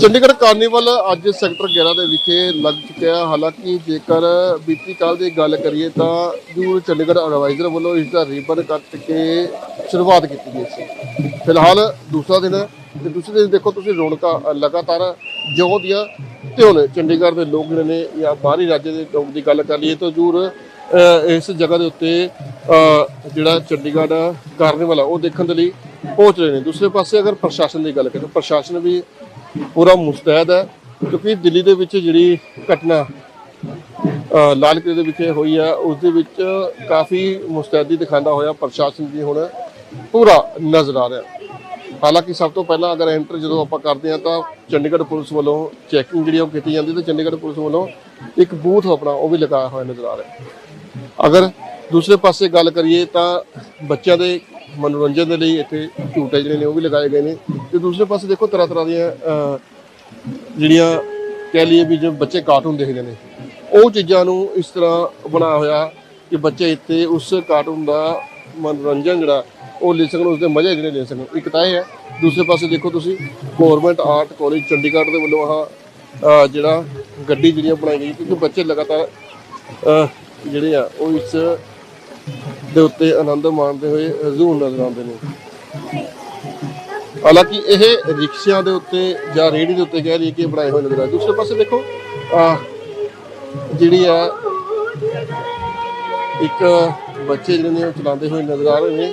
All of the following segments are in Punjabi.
ਚੰਡੀਗੜ੍ਹ ਕਾਰਨੀਵਲ ਅੱਜ ਸੈਕਟਰ 11 ਦੇ ਵਿਖੇ ਲੱਗ ਚੁੱਕਿਆ ਹਾਲਾਂਕਿ ਜੇਕਰ ਬੀਤੀ ਕੱਲ ਦੀ ਗੱਲ ਕਰੀਏ ਤਾਂ ਜੂਰ ਚੰਡੀਗੜ੍ਹ ਐਡਵਾਈਜ਼ਰ ਵੱਲੋਂ ਇਸ ਦਾ ਰਿਬਨ ਕੱਟ ਕੇ ਸ਼ੁਰੂਆਤ ਕੀਤੀ ਗਈ ਸੀ। ਫਿਲਹਾਲ ਦੂਸਰਾ ਦਿਨ ਹੈ ਤੇ ਦੂਸਰੇ ਦਿਨ ਦੇਖੋ ਤੁਸੀਂ ਰੌਣਕਾਂ ਲਗਾਤਾਰ ਜਿਉਂ ਦੀਆਂ ਤਿਉਂ ਨੇ। ਚੰਡੀਗੜ੍ਹ ਦੇ ਲੋਕ ਜਿਹੜੇ ਨੇ ਜਾਂ ਬਾਹਰੀ ਰਾਜ ਦੇ ਲੋਕ ਦੀ ਗੱਲ ਕਰ ਲਈਏ ਤਾਂ ਜੂਰ ਇਸ ਜਗ੍ਹਾ ਦੇ ਉੱਤੇ ਜਿਹੜਾ ਚੰਡੀਗੜ੍ਹ ਕਾਰਨੀਵਲ ਆ, ਉਹ ਦੇਖਣ ਦੇ ਲਈ ਪਹੁੰਚ ਰਹੇ ਨੇ। ਦੂਸਰੇ ਪਾਸੇ ਅਗਰ ਪ੍ਰਸ਼ਾਸਨ ਦੀ ਗੱਲ ਕਰੀਏ ਤਾਂ ਪ੍ਰਸ਼ਾਸਨ ਵੀ ਪੂਰਾ ਮੁਸਤੈਦ ਹੈ, ਕਿਉਂਕਿ ਦਿੱਲੀ ਦੇ ਵਿੱਚ ਜਿਹੜੀ ਘਟਨਾ ਲਾਲ ਕਿਲੇ ਦੇ ਵਿਖੇ ਹੋਈ ਆ ਉਸ ਦੇ ਵਿੱਚ ਕਾਫੀ ਮੁਸਤੈਦੀ ਦਿਖਾਉਂਦਾ ਹੋਇਆ ਪ੍ਰਸ਼ਾਸਨ ਵੀ ਹੁਣ ਪੂਰਾ ਨਜ਼ਰ ਆ ਰਿਹਾ। ਹਾਲਾਂਕਿ ਸਭ ਤੋਂ ਪਹਿਲਾਂ ਅਗਰ ਐਂਟਰ ਜਦੋਂ ਆਪਾਂ ਕਰਦੇ ਹਾਂ ਤਾਂ ਚੰਡੀਗੜ੍ਹ ਪੁਲਿਸ ਵੱਲੋਂ ਚੈਕਿੰਗ ਜਿਹੜੀ ਉਹ ਕੀਤੀ ਜਾਂਦੀ ਤੇ ਚੰਡੀਗੜ੍ਹ ਪੁਲਿਸ ਵੱਲੋਂ ਇੱਕ ਬੂਥ ਆਪਣਾ ਉਹ ਵੀ ਲਗਾਇਆ ਹੋਇਆ ਨਜ਼ਰ ਆ ਰਿਹਾ। ਅਗਰ ਦੂਸਰੇ ਪਾਸੇ ਗੱਲ ਕਰੀਏ ਤਾਂ ਬੱਚਿਆਂ ਦੇ ਮਨੋਰੰਜਨ ਦੇ ਲਈ ਇੱਥੇ ਝੂਟੇ ਜਿਹੜੇ ਨੇ ਉਹ ਵੀ ਲਗਾਏ ਗਏ ਨੇ। ਤੇ ਦੂਸਰੇ ਪਾਸੇ ਦੇਖੋ ਤਰ੍ਹਾਂ ਤਰ੍ਹਾਂ ਦੀਆਂ ਜਿਹੜੀਆਂ ਕਹਿ ਲਈਏ ਵੀ ਜੋ ਬੱਚੇ ਕਾਰਟੂਨ ਦੇਖਦੇ ਨੇ, ਉਹ ਚੀਜ਼ਾਂ ਨੂੰ ਇਸ ਤਰ੍ਹਾਂ ਬਣਾਇਆ ਹੋਇਆ ਕਿ ਬੱਚੇ ਇੱਥੇ ਉਸ ਕਾਰਟੂਨ ਦਾ ਮਨੋਰੰਜਨ ਜਿਹੜਾ, ਉਹ ਲੈ ਸਕਣ ਉਸ ਦੇ ਮਜ਼ੇ ਜਿਹੜੇ ਲੈ ਸਕਣ। ਇੱਕ ਤਾਂ ਇਹ ਹੈ, ਦੂਸਰੇ ਪਾਸੇ ਦੇਖੋ ਤੁਸੀਂ ਗਵਰਨਮੈਂਟ ਆਰਟ ਕਾਲਜ ਚੰਡੀਗੜ੍ਹ ਦੇ ਵੱਲੋਂ ਆਹ ਜਿਹੜਾ ਗੱਡੀ ਜਿਹੜੀਆਂ ਬਣਾਈ ਗਈ, ਕਿਉਂਕਿ ਬੱਚੇ ਲਗਾਤਾਰ ਜਿਹੜੇ ਆ, ਉਹ ਇਸ ਦੇ ਉੱਤੇ ਆਨੰਦ ਮਾਣਦੇ ਹੋਏ ਹਜ਼ੂਰ ਨਜ਼ਰ ਆਉਂਦੇ ਨੇ। ਹਾਲਾਂਕਿ ਇਹ ਰਿਕਸ਼ਿਆਂ ਦੇ ਉੱਤੇ ਜਾਂ ਰੇਹੜੀ ਦੇ ਉੱਤੇ ਕਹਿ ਲਈਏ ਕਿ ਬਣਾਏ ਹੋਏ ਨਜ਼ਰ ਆ ਦੂਸਰੇ ਪਾਸੇ ਦੇਖੋ ਜਿਹੜੀ ਆ ਇੱਕ ਬੱਚੇ ਜਿਹੜੇ ਨੇ ਉਹ ਚਲਾਉਂਦੇ ਹੋਏ ਨਜ਼ਰ ਆ ਰਹੇ ਨੇ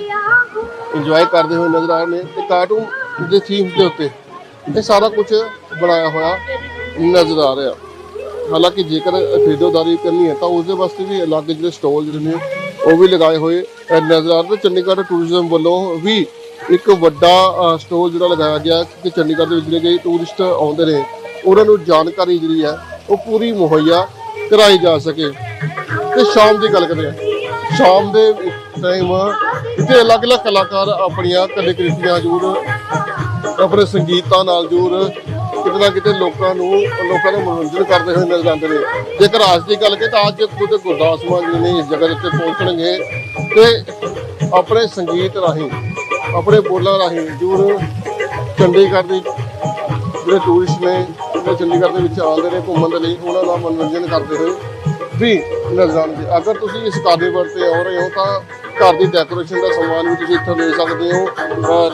ਇੰਜੋਏ ਕਰਦੇ ਹੋਏ ਨਜ਼ਰ ਆ ਰਹੇ ਨੇ ਤੇ ਕਾਰਟੂਨ ਦੇ ਥੀਮ ਦੇ ਉੱਤੇ ਇਹ ਸਾਰਾ ਕੁਝ ਬਣਾਇਆ ਹੋਇਆ ਨਜ਼ਰ ਆ ਰਿਹਾ। ਹਾਲਾਂਕਿ ਜੇਕਰ ਖਰੀਦਦਾਰੀ ਕਰਨੀ ਹੈ ਤਾਂ ਉਸ ਦੇ ਵਾਸਤੇ ਵੀ ਅਲੱਗ ਜਿਹੜੇ ਸਟਾਲ ਜਿਹੜੇ ਨੇ ਉਹ ਵੀ ਲਗਾਏ ਹੋਏ। ਨਜ਼ਰ ਆ ਰਹੇ ਚੰਡੀਗੜ੍ਹ ਟੂਰਿਜ਼ਮ ਵੱਲੋਂ ਵੀ ਇੱਕ ਵੱਡਾ ਸਟਾਲ ਜਿਹੜਾ ਲਗਾਇਆ ਗਿਆ ਕਿ ਚੰਡੀਗੜ੍ਹ ਦੇ ਵਿੱਚ ਜਿਹੜੇ ਕਈ ਟੂਰਿਸਟ ਆਉਂਦੇ ਨੇ, ਉਹਨਾਂ ਨੂੰ ਜਾਣਕਾਰੀ ਜਿਹੜੀ ਹੈ, ਉਹ ਪੂਰੀ ਮੁਹੱਈਆ ਕਰਾਈ ਜਾ ਸਕੇ। ਤੇ ਸ਼ਾਮ ਦੀ ਗੱਲ ਕਰਦੇ ਹਾਂ ਸ਼ਾਮ ਦੇ ਟਾਈਮ ਇੱਥੇ ਅਲੱਗ-ਅਲੱਗ ਕਲਾਕਾਰ ਆਪਣੀਆਂ ਕਲਾਕ੍ਰਿਤੀਆਂ ਜ਼ਰੂਰ ਆਪਣੇ ਸੰਗੀਤਾਂ ਨਾਲ ਜ਼ਰੂਰ ਕਿਤੇ ਨਾ ਕਿਤੇ ਲੋਕਾਂ ਨੂੰ, ਲੋਕਾਂ ਦਾ ਮਨੋਰੰਜਨ ਕਰਦੇ ਹੋਏ ਨਜ਼ਰ ਆਉਂਦੇ ਨੇ। ਜੇਕਰ ਅੱਜ ਦੀ ਗੱਲ ਕਰੀਏ ਤਾਂ ਅੱਜ ਖੁਦ ਗੁਰਦਾਸ ਮਾਨ ਜੀ ਨੇ ਇਸ ਜਗ੍ਹਾ ਦੇ ਉੱਤੇ ਪਹੁੰਚਣਗੇ ਤੇ ਆਪਣੇ ਸੰਗੀਤ ਰਾਹੀਂ, ਆਪਣੇ ਬੋਲਾਂ ਰਾਹੀਂ ਜ਼ਰੂਰ ਚੰਡੀਗੜ੍ਹ ਦੀ ਜਿਹੜੇ ਟੂਰਿਸਟ ਨੇ ਜਿਹੜੇ ਚੰਡੀਗੜ੍ਹ ਦੇ ਵਿੱਚ ਆਉਂਦੇ ਨੇ, ਘੁੰਮਣ ਦੇ ਲਈ ਉਹਨਾਂ ਦਾ ਮਨੋਰੰਜਨ ਕਰਦੇ ਹੋਏ ਵੀ ਨਜ਼ਰ ਆਉਣਗੇ ਅਗਰ ਤੁਸੀਂ ਇਸ ਕਾਰਨੀਵਲ ਤੇ ਆ ਰਹੇ ਹੋ ਤਾਂ ਘਰ ਦੀ ਡੈਕੋਰੇਸ਼ਨ ਦਾ ਸਮਾਨ ਵੀ ਤੁਸੀਂ ਇੱਥੋਂ ਲੈ ਸਕਦੇ ਹੋ।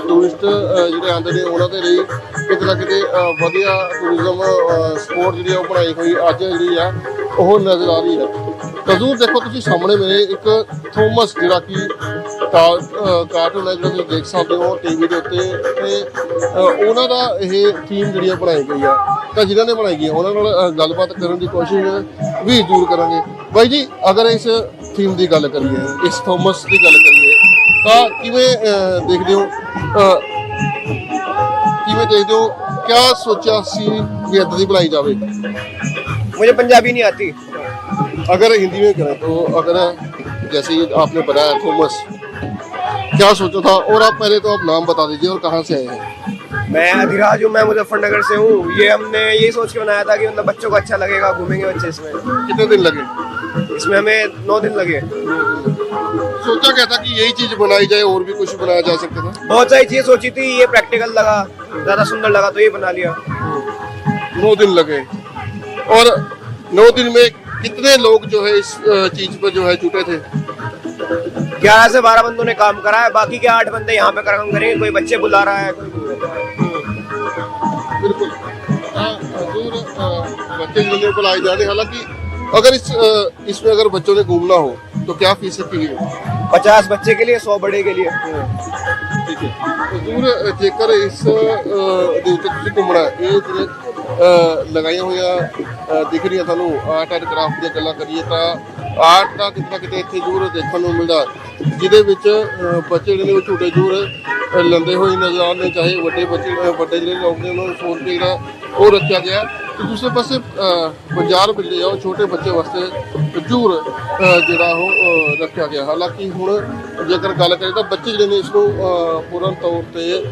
ਟੂਰਿਸਟ ਜਿਹੜੇ ਆਉਂਦੇ ਨੇ ਉਹਨਾਂ ਦੇ ਲਈ ਕਿਤੇ ਨਾ ਕਿਤੇ ਵਧੀਆ ਟੂਰਿਜ਼ਮ ਸਪੋਰਟ ਜਿਹੜੀ ਆ ਉਹ ਬਣਾਈ ਹੋਈ ਅੱਜ ਜਿਹੜੀ ਆ, ਉਹ ਨਜ਼ਰ ਆ ਰਹੀ ਹੈ। ਤਜ਼ੂਰ ਦੇਖੋ, ਤੁਸੀਂ ਸਾਹਮਣੇ ਮੇਰੇ ਇੱਕ ਥੋਮਸ ਜਿਹੜਾ ਕਿ ਕਾਰਟੂਨ ਹੈ ਜਿਹੜਾ ਤੁਸੀਂ ਦੇਖ ਸਕਦੇ ਹੋ ਟੀਵੀ ਦੇ ਉੱਤੇ। ਤੇ ਉਹਨਾਂ ਦਾ ਇਹ ਥੀਮ ਜਿਹੜੀ ਆ ਬਣਾਈ ਗਈ ਆ। ਤਾਂ ਜਿਨ੍ਹਾਂ ਨੇ ਬਣਾਈ ਗਈ ਆ, ਉਹਨਾਂ ਨਾਲ ਅਹ ਗੱਲਬਾਤ ਕਰਨ ਦੀ ਕੋਸ਼ਿਸ਼ ਵੀ ਜ਼ਰੂਰ ਕਰਾਂਗੇ ਬਾਈ ਜੀ ਅਗਰ ਇਸ ਥੀਮ ਦੀ ਗੱਲ ਕਰੀਏ ਇਸ ਥੋਮਸ ਦੀ ਗੱਲ ਕਰੀਏ ਤਾਂ ਕਿਵੇਂ ਅਹ, ਦੇਖਦੇ ਹੋ ਅਹ, ਕਿਵੇਂ ਦੇਖਦੇ ਹੋ ਕਿਆ ਸੋਚਿਆ ਸੀ ਕਿ ਇਦਾਂ ਦੀ ਬਣਾਈ ਜਾਵੇ मुझे पंजाबी नहीं आती अगर हिंदी में करें तो अगर जैसे ये आपने बताया थॉमस क्या सोचा था और आप पहले तो आप नाम बता दीजिए और कहाँ से आए हैं मैं अधिराज हूँ मैं मुजफ्फरनगर से हूँ। ये हमने यही सोच के बनाया था कि मतलब बच्चों को अच्छा लगेगा घूमेंगे बच्चे इसमें। कितने दिन लगे? इसमें हमें नौ दिन लगे। सोचा क्या था कि यही चीज़ बनाई जाए और भी कुछ बनाया जा सकता था? बहुत सारी चीज़ें सोची थी ये प्रैक्टिकल लगा ज़्यादा सुंदर लगा तो ये बना लिया। नौ दिन लगे। और नौ दिन में कितने लोग जो है इस चीज़ पर जो है जुटे थे? ग्यारह से बारह बंदों ने काम करा है बाकी के आठ बंदे यहाँ पे काम करेंगे कोई बच्चे बुला रहा है बिल्कुल। हाँ, बच्चे बुलाए जा रहे हालाँकि अगर इस इसमें अगर बच्चों ने घूमना हो तो क्या फ़ीस है लिए पचास बच्चे के लिए सौ बड़े के लिए। ठीक है। जेकर इस घूमना है ਲਗਾਈਆਂ ਹੋਈਆਂ ਦਿਖ ਰਹੀਆਂ ਤੁਹਾਨੂੰ। ਆਰਟ ਐਂਡ ਕਰਾਫਟ ਦੀਆਂ ਗੱਲਾਂ ਕਰੀਏ ਤਾਂ ਆਰਟ ਦਾ ਕਿਤੇ ਨਾ ਕਿਤੇ ਇੱਥੇ ਜ਼ਰੂਰ ਦੇਖਣ ਨੂੰ ਮਿਲਦਾ। ਜਿਹਦੇ ਵਿੱਚ ਬੱਚੇ ਜਿਹੜੇ ਨੇ ਉਹ ਝੂਟੇ ਜ਼ਰੂਰ ਅਹ, ਲੈਂਦੇ ਹੋਏ ਨਜ਼ਰ ਆਉਂਦੇ ਚਾਹੇ ਵੱਡੇ ਬੱਚੇ ਵੱਡੇ ਜਿਹੜੇ ਲੋਕ ਨੇ ਉਹਨਾਂ ਨੂੰ ਸੋਚ ਕੇ ਜਿਹੜਾ ਉਹ ਰੱਖਿਆ ਗਿਆ। ਤੇ ਦੂਸਰੇ ਪਾਸੇ ਅਹ, ਬਾਜ਼ਾਰ ਮਿਲਦੇ ਆ ਉਹ ਛੋਟੇ ਬੱਚੇ ਵਾਸਤੇ ਜ਼ਰੂਰ ਜਿਹੜਾ ਉਹ ਰੱਖਿਆ ਗਿਆ। ਹਾਲਾਂਕਿ ਹੁਣ ਜੇਕਰ ਗੱਲ ਕਰੀਏ ਤਾਂ ਬੱਚੇ ਜਿਹੜੇ ਨੇ ਇਸ ਨੂੰ ਪੂਰਨ ਤੌਰ ਤੇ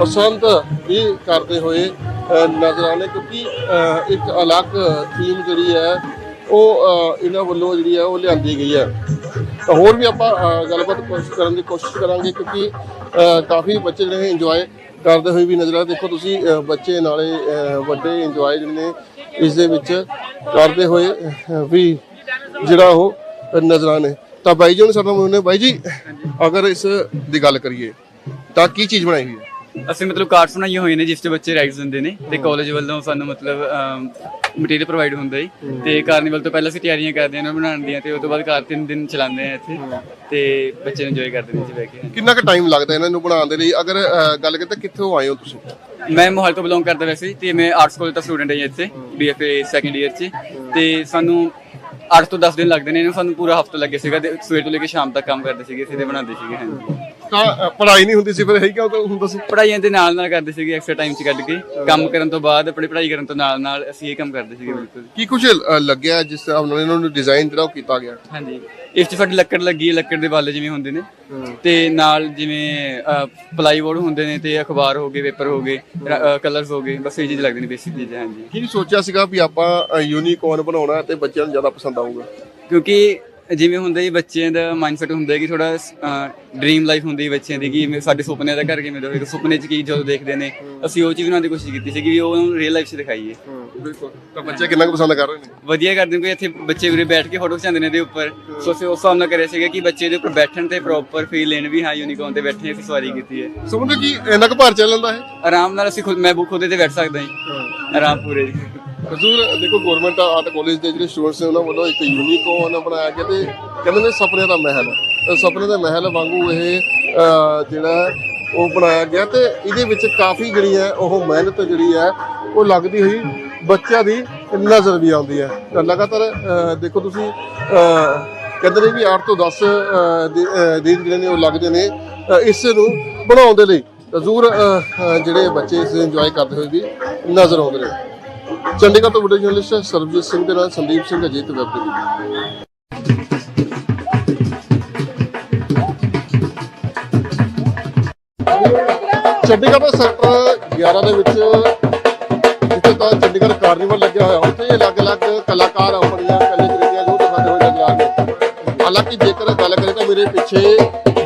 ਪਸੰਦ ਵੀ ਕਰਦੇ ਹੋਏ ਨਜ਼ਰ ਆਉਂਦੇ ਕਿਉਂਕਿ ਇੱਕ ਅਲੱਗ ਥੀਮ ਜਿਹੜੀ ਹੈ, ਉਹ ਇਹਨਾਂ ਵੱਲੋਂ ਜਿਹੜੀ ਹੈ, ਉਹ ਲਿਆਂਦੀ ਗਈ ਹੈ। ਹੋਰ ਵੀ ਆਪਾਂ ਗੱਲਬਾਤ ਕੋਸ਼ਿਸ਼ ਕਰਨ ਦੀ ਕੋਸ਼ਿਸ਼ ਕਰਾਂਗੇ, ਕਿਉਂਕਿ ਕਾਫੀ ਬੱਚੇ ਜਿਹੜੇ ਇੰਜੋਏ ਕਰਦੇ ਹੋਏ ਵੀ ਨਜ਼ਰ ਆ। ਦੇਖੋ ਤੁਸੀਂ ਬੱਚੇ ਨਾਲੇ ਵੱਡੇ ਇੰਜੋਏ ਜਿਹੜੇ ਨੇ, ਇਸ ਦੇ ਵਿੱਚ ਕਰਦੇ ਹੋਏ ਵੀ ਜਿਹੜਾ ਉਹ ਨਜ਼ਰਾਂ ਨੇ। ਤਾਂ ਬਾਈ ਜੀ ਹੁਣ ਸਾਡਾ ਮੁੰਨੇ ਬਾਈ ਜੀ, ਅਗਰ ਇਸ ਦੀ ਗੱਲ ਕਰੀਏ, ਤਾਂ ਕੀ ਚੀਜ਼ ਬਣਾਈ ਹੋਈ ਹੈ? ਅਸੀਂ ਮਤਲਬ ਕਾਰਡਸ ਬਣਾਏ ਹੋਏ ਨੇ ਜਿਸ ਤੇ ਬੱਚੇ ਰਾਈਡਸ ਦਿੰਦੇ ਨੇ ਤੇ ਕਾਲਜ ਵੱਲੋਂ ਸਾਨੂੰ ਮਤਲਬ ਮਟੀਰੀਅਲ ਪ੍ਰੋਵਾਈਡ ਹੁੰਦਾ ਹੈ। ਤੇ ਕਾਰਨੀਵਲ ਤੋਂ ਪਹਿਲਾਂ ਅਸੀਂ ਤਿਆਰੀਆਂ ਕਰਦੇ ਹਾਂ ਇਹਨਾਂ ਨੂੰ ਬਣਾਉਣ ਦੀਆਂ ਤੇ ਉਸ ਤੋਂ ਬਾਅਦ ਕਾਰ ਤਿੰਨ ਦਿਨ ਚਲਾਉਂਦੇ ਆ ਇੱਥੇ। ਤੇ ਬੱਚੇ ਇੰਜੋਏ ਕਰਦੇ ਨੇ ਇੱਥੇ ਬਹਿ ਕੇ। ਕਿੰਨਾ ਕੁ ਟਾਈਮ ਲੱਗਦਾ ਇਹਨਾਂ ਨੂੰ ਬਣਾਉਣ ਦੇ ਲਈ? ਅਗਰ ਗੱਲ ਕਰੀਏ ਤਾਂ ਕਿੱਥੋਂ ਆਏ ਹੋ ਤੁਸੀਂ? ਮੈਂ ਮੋਹਾਲੀ ਤੋਂ ਬਿਲੋਂਗ ਕਰਦਾ ਵੈਸੇ ਤੇ ਮੈਂ ਆਰਟਸ ਕਾਲਜ ਦਾ ਸਟੂਡੈਂਟ ਹਾਂ ਜੀ ਇੱਥੇ ਬੀਐਫਏ ਸੈਕੰਡ ਇਅਰ 'ਚ। ਤੇ ਸਾਨੂੰ 8 ਤੋਂ 10 ਦਿਨ ਲੱਗਦੇ ਨੇ ਇਹਨੂੰ ਸਾਨੂੰ ਪੂਰਾ ਹਫਤਾ ਲੱਗੇ ਸੀਗਾ ਤੇ ਸਵੇਰ ਤੋਂ ਲੈ ਕੇ ਸ਼ਾਮ ਤੱਕ ਕੰਮ ਕਰਦੇ ਸੀਗੇ ਤੇ ਬਣਾਉਂਦੇ ਸੀਗੇ ਹਾਂਜੀ। ਤਾਂ ਪੜ੍ਹਾਈ ਨਹੀਂ ਹੁੰਦੀ ਸੀ ਫਿਰ ਇਹੀ ਕਿਉਂ ਹੁੰਦਾ ਸੀ। ਪੜਾਈਆਂ ਦੇ ਨਾਲ ਨਾਲ ਕਰਦੇ ਸੀਗੇ ਐਕਸਟਰਾ ਟਾਈਮ 'ਚ ਕੱਢ ਕੇ। ਕੰਮ ਕਰਨ ਤੋਂ ਬਾਅਦ ਆਪਣੀ ਪੜ੍ਹਾਈ ਕਰਨ ਤੋਂ ਨਾਲ ਨਾਲ ਅਸੀਂ ਇਹ ਕੰਮ ਕਰਦੇ ਸੀਗੇ ਬਿਲਕੁਲ। ਕੀ ਕੁਝ ਲੱਗਿਆ ਜਿਸ ਤਰ੍ਹਾਂ ਨਾਲ ਇਹਨਾਂ ਨੂੰ ਡਿਜ਼ਾਈਨ ਜਿਹੜਾ ਉਹ ਕੀਤਾ ਗਿਆ? ਹਾਂਜੀ। ਇਸ 'ਚ ਸਾਡੀ ਲੱਕੜ ਲੱਗੀ ਹੈ ਲੱਕੜ ਦੇ ਵਾਲੇ ਜਿਵੇਂ ਹੁੰਦੇ ਨੇ। ਤੇ ਨਾਲ ਜਿਵੇਂ ਪਲਾਈਵੁੱਡ ਹੁੰਦੇ ਨੇ ਤੇ ਅਖਬਾਰ ਹੋ ਗਏ ਪੇਪਰ ਹੋ ਗਏ ਕਲਰਸ ਹੋ ਗਏ ਬਸ ਇਹ ਚੀਜ਼ ਲੱਗਦੇ ਨੇ ਬੇਸਿਕ ਚੀਜ਼ਾਂ ਹਾਂਜੀ। ਕੀ ਸੋਚਿਆ ਸੀਗਾ ਵੀ ਆਪਾਂ ਯੂਨੀਕੋਰਨ ਬਣਾਉਣਾ ਤੇ ਬੱਚਿਆਂ ਨੂੰ ਜ਼ਿਆਦਾ ਪਸੰਦ ਆਊਗਾ? ਕਿਉਂਕਿ ਜਿਵੇਂ ਹੁੰਦਾ ਜੀ ਬੱਚਿਆਂ ਦਾ ਮਾਈਂਡਸੈਟ ਹੁੰਦਾ ਹੈ ਕਿ ਥੋੜਾ ਡ੍ਰੀਮ ਲਾਈਫ ਹੁੰਦੀ ਹੈ ਬੱਚਿਆਂ ਦੀ ਕਿ ਸਾਡੇ ਸੁਪਨੇ ਦਾ ਘਰ ਕਿਵੇਂ ਹੋਵੇਗਾ ਸੁਪਨੇ 'ਚ ਕੀ ਜਦੋਂ ਦੇਖਦੇ ਨੇ। ਅਸੀਂ ਉਹ ਚੀਜ਼ ਬਣਾਉਣ ਦੀ ਕੋਸ਼ਿਸ਼ ਕੀਤੀ ਸੀ ਕਿ ਵੀ ਉਹ ਉਹਨੂੰ ਰੀਅਲ ਲਾਈਫ 'ਚ ਦਿਖਾਈਏ। ਬਿਲਕੁਲ। ਤਾਂ ਬੱਚੇ ਕਿੰਨਾ ਕੁ ਪਸੰਦ ਕਰ ਰਹੇ ਨੇ? ਵਧੀਆ ਕਰਦੇ ਨੇ ਕੋਈ ਇੱਥੇ ਬੱਚੇ ਉਰੇ ਬੈਠ ਕੇ ਫੋਟੋ ਖਿਚਾਉਂਦੇ ਨੇ ਇਹਦੇ ਉੱਪਰ। ਸੋ ਅਸੀਂ ਉਸ ਨਾਲ ਕਰਿਆ ਸੀਗਾ ਕਿ ਬੱਚੇ ਦੇ ਉੱਪਰ ਬੈਠਣ ਤੇ ਪ੍ਰੋਪਰ ਫੀਲ ਲੈਣ ਵੀ ਹਾਂ ਯੂਨੀਕੋਰਨ ਤੇ ਬੈਠੇ ਅਸੀਂ ਸਵਾਰੀ ਕੀਤੀ ਹੈ। ਸਮਝਦੇ ਕੀ ਇੰਨਾ ਕੁ ਭਾਰ ਚੱਲ ਲੈਂਦਾ ਹੈ ਆਰਾਮ ਨਾਲ ਅਸੀਂ ਖੁਦ ਮੈਂ ਬੁੱਕ ਉਹਦੇ ਤੇ ਬੈਠ ਸਕਦਾ ਹਾਂ। ਆਰਾਮ ਪੂਰੇ ਹਜ਼ੂਰ ਦੇਖੋ ਗਵਰਨਮੈਂਟ ਆਰਟ ਕਾਲਜ ਦੇ ਜਿਹੜੇ ਸਟੂਡੈਂਟਸ ਨੇ ਉਹਨਾਂ ਵੱਲੋਂ ਇੱਕ ਯੂਨੀਕੋਰਨ ਬਣਾਇਆ ਗਿਆ ਤੇ ਕਹਿੰਦੇ ਨੇ ਸੁਪਨੇ ਦਾ ਮਹਿਲ। ਤਾਂ ਸੁਪਨੇ ਦੇ ਮਹਿਲ ਵਾਂਗੂ ਇਹ ਜਿਹੜਾ ਉਹ ਬਣਾਇਆ ਗਿਆ ਤੇ ਇਹਦੇ ਵਿੱਚ ਕਾਫੀ ਜਿਹੜੀ ਹੈ ਉਹ ਮਿਹਨਤ ਜਿਹੜੀ ਹੈ ਉਹ ਲੱਗਦੀ ਹੋਈ ਬੱਚਿਆਂ ਦੀ ਨਜ਼ਰ ਵੀ ਆਉਂਦੀ ਹੈ। ਤਾਂ ਲਗਾਤਾਰ ਦੇਖੋ ਤੁਸੀਂ ਕਹਿੰਦੇ ਨੇ ਵੀ 8 ਤੋਂ 10 ਅਹ, ਦਿਨ ਜਿਹੜੇ ਨੇ ਉਹ ਲੱਗਦੇ ਨੇ ਇਸ ਨੂੰ ਬਣਾਉਣ ਦੇ ਲਈ ਤਾਂ ਜ਼ਰੂਰ ਜਿਹੜੇ ਬੱਚੇ ਇਸ ਨੂੰ ਇੰਜੋਏ ਕਰਦੇ ਹੋਏ ਵੀ ਨਜ਼ਰ ਆਉਂਦੇ ਨੇ। ਚੰਡੀਗੜ੍ਹ ਤੋਂ ਵੀਡੀਓ ਜਰਨਲਿਸਟ ਸਰਬਜੀਤ ਸਿੰਘ ਦੇ ਨਾਲ ਸੰਦੀਪ ਸਿੰਘ ਅਜੀਤ ਵੈਬ ਟੀਵੀ ਚੰਡੀਗੜ੍ਹ ਦੇ ਸੈਕਟਰ 11 ਦੇ ਵਿੱਚ, ਜਿੱਥੇ ਤਾਂ ਚੰਡੀਗੜ੍ਹ ਕਾਰਨੀਵਲ ਲੱਗਿਆ ਹੋਇਆ, ਉੱਥੇ ਅਲੱਗ-ਅਲੱਗ ਕਲਾਕਾਰ ਆਪਣੀਆਂ ਕਲਾਕ੍ਰਿਤੀਆਂ ਜੋ ਦਿਖਾਉਂਦੇ ਹੋਏ ਨਜ਼ਰ ਆ ਰਹੇ ਹਾਲਾਂਕਿ ਜੇਕਰ ਗੱਲ ਕਰੀਏ ਤਾਂ ਮੇਰੇ ਪਿੱਛੇ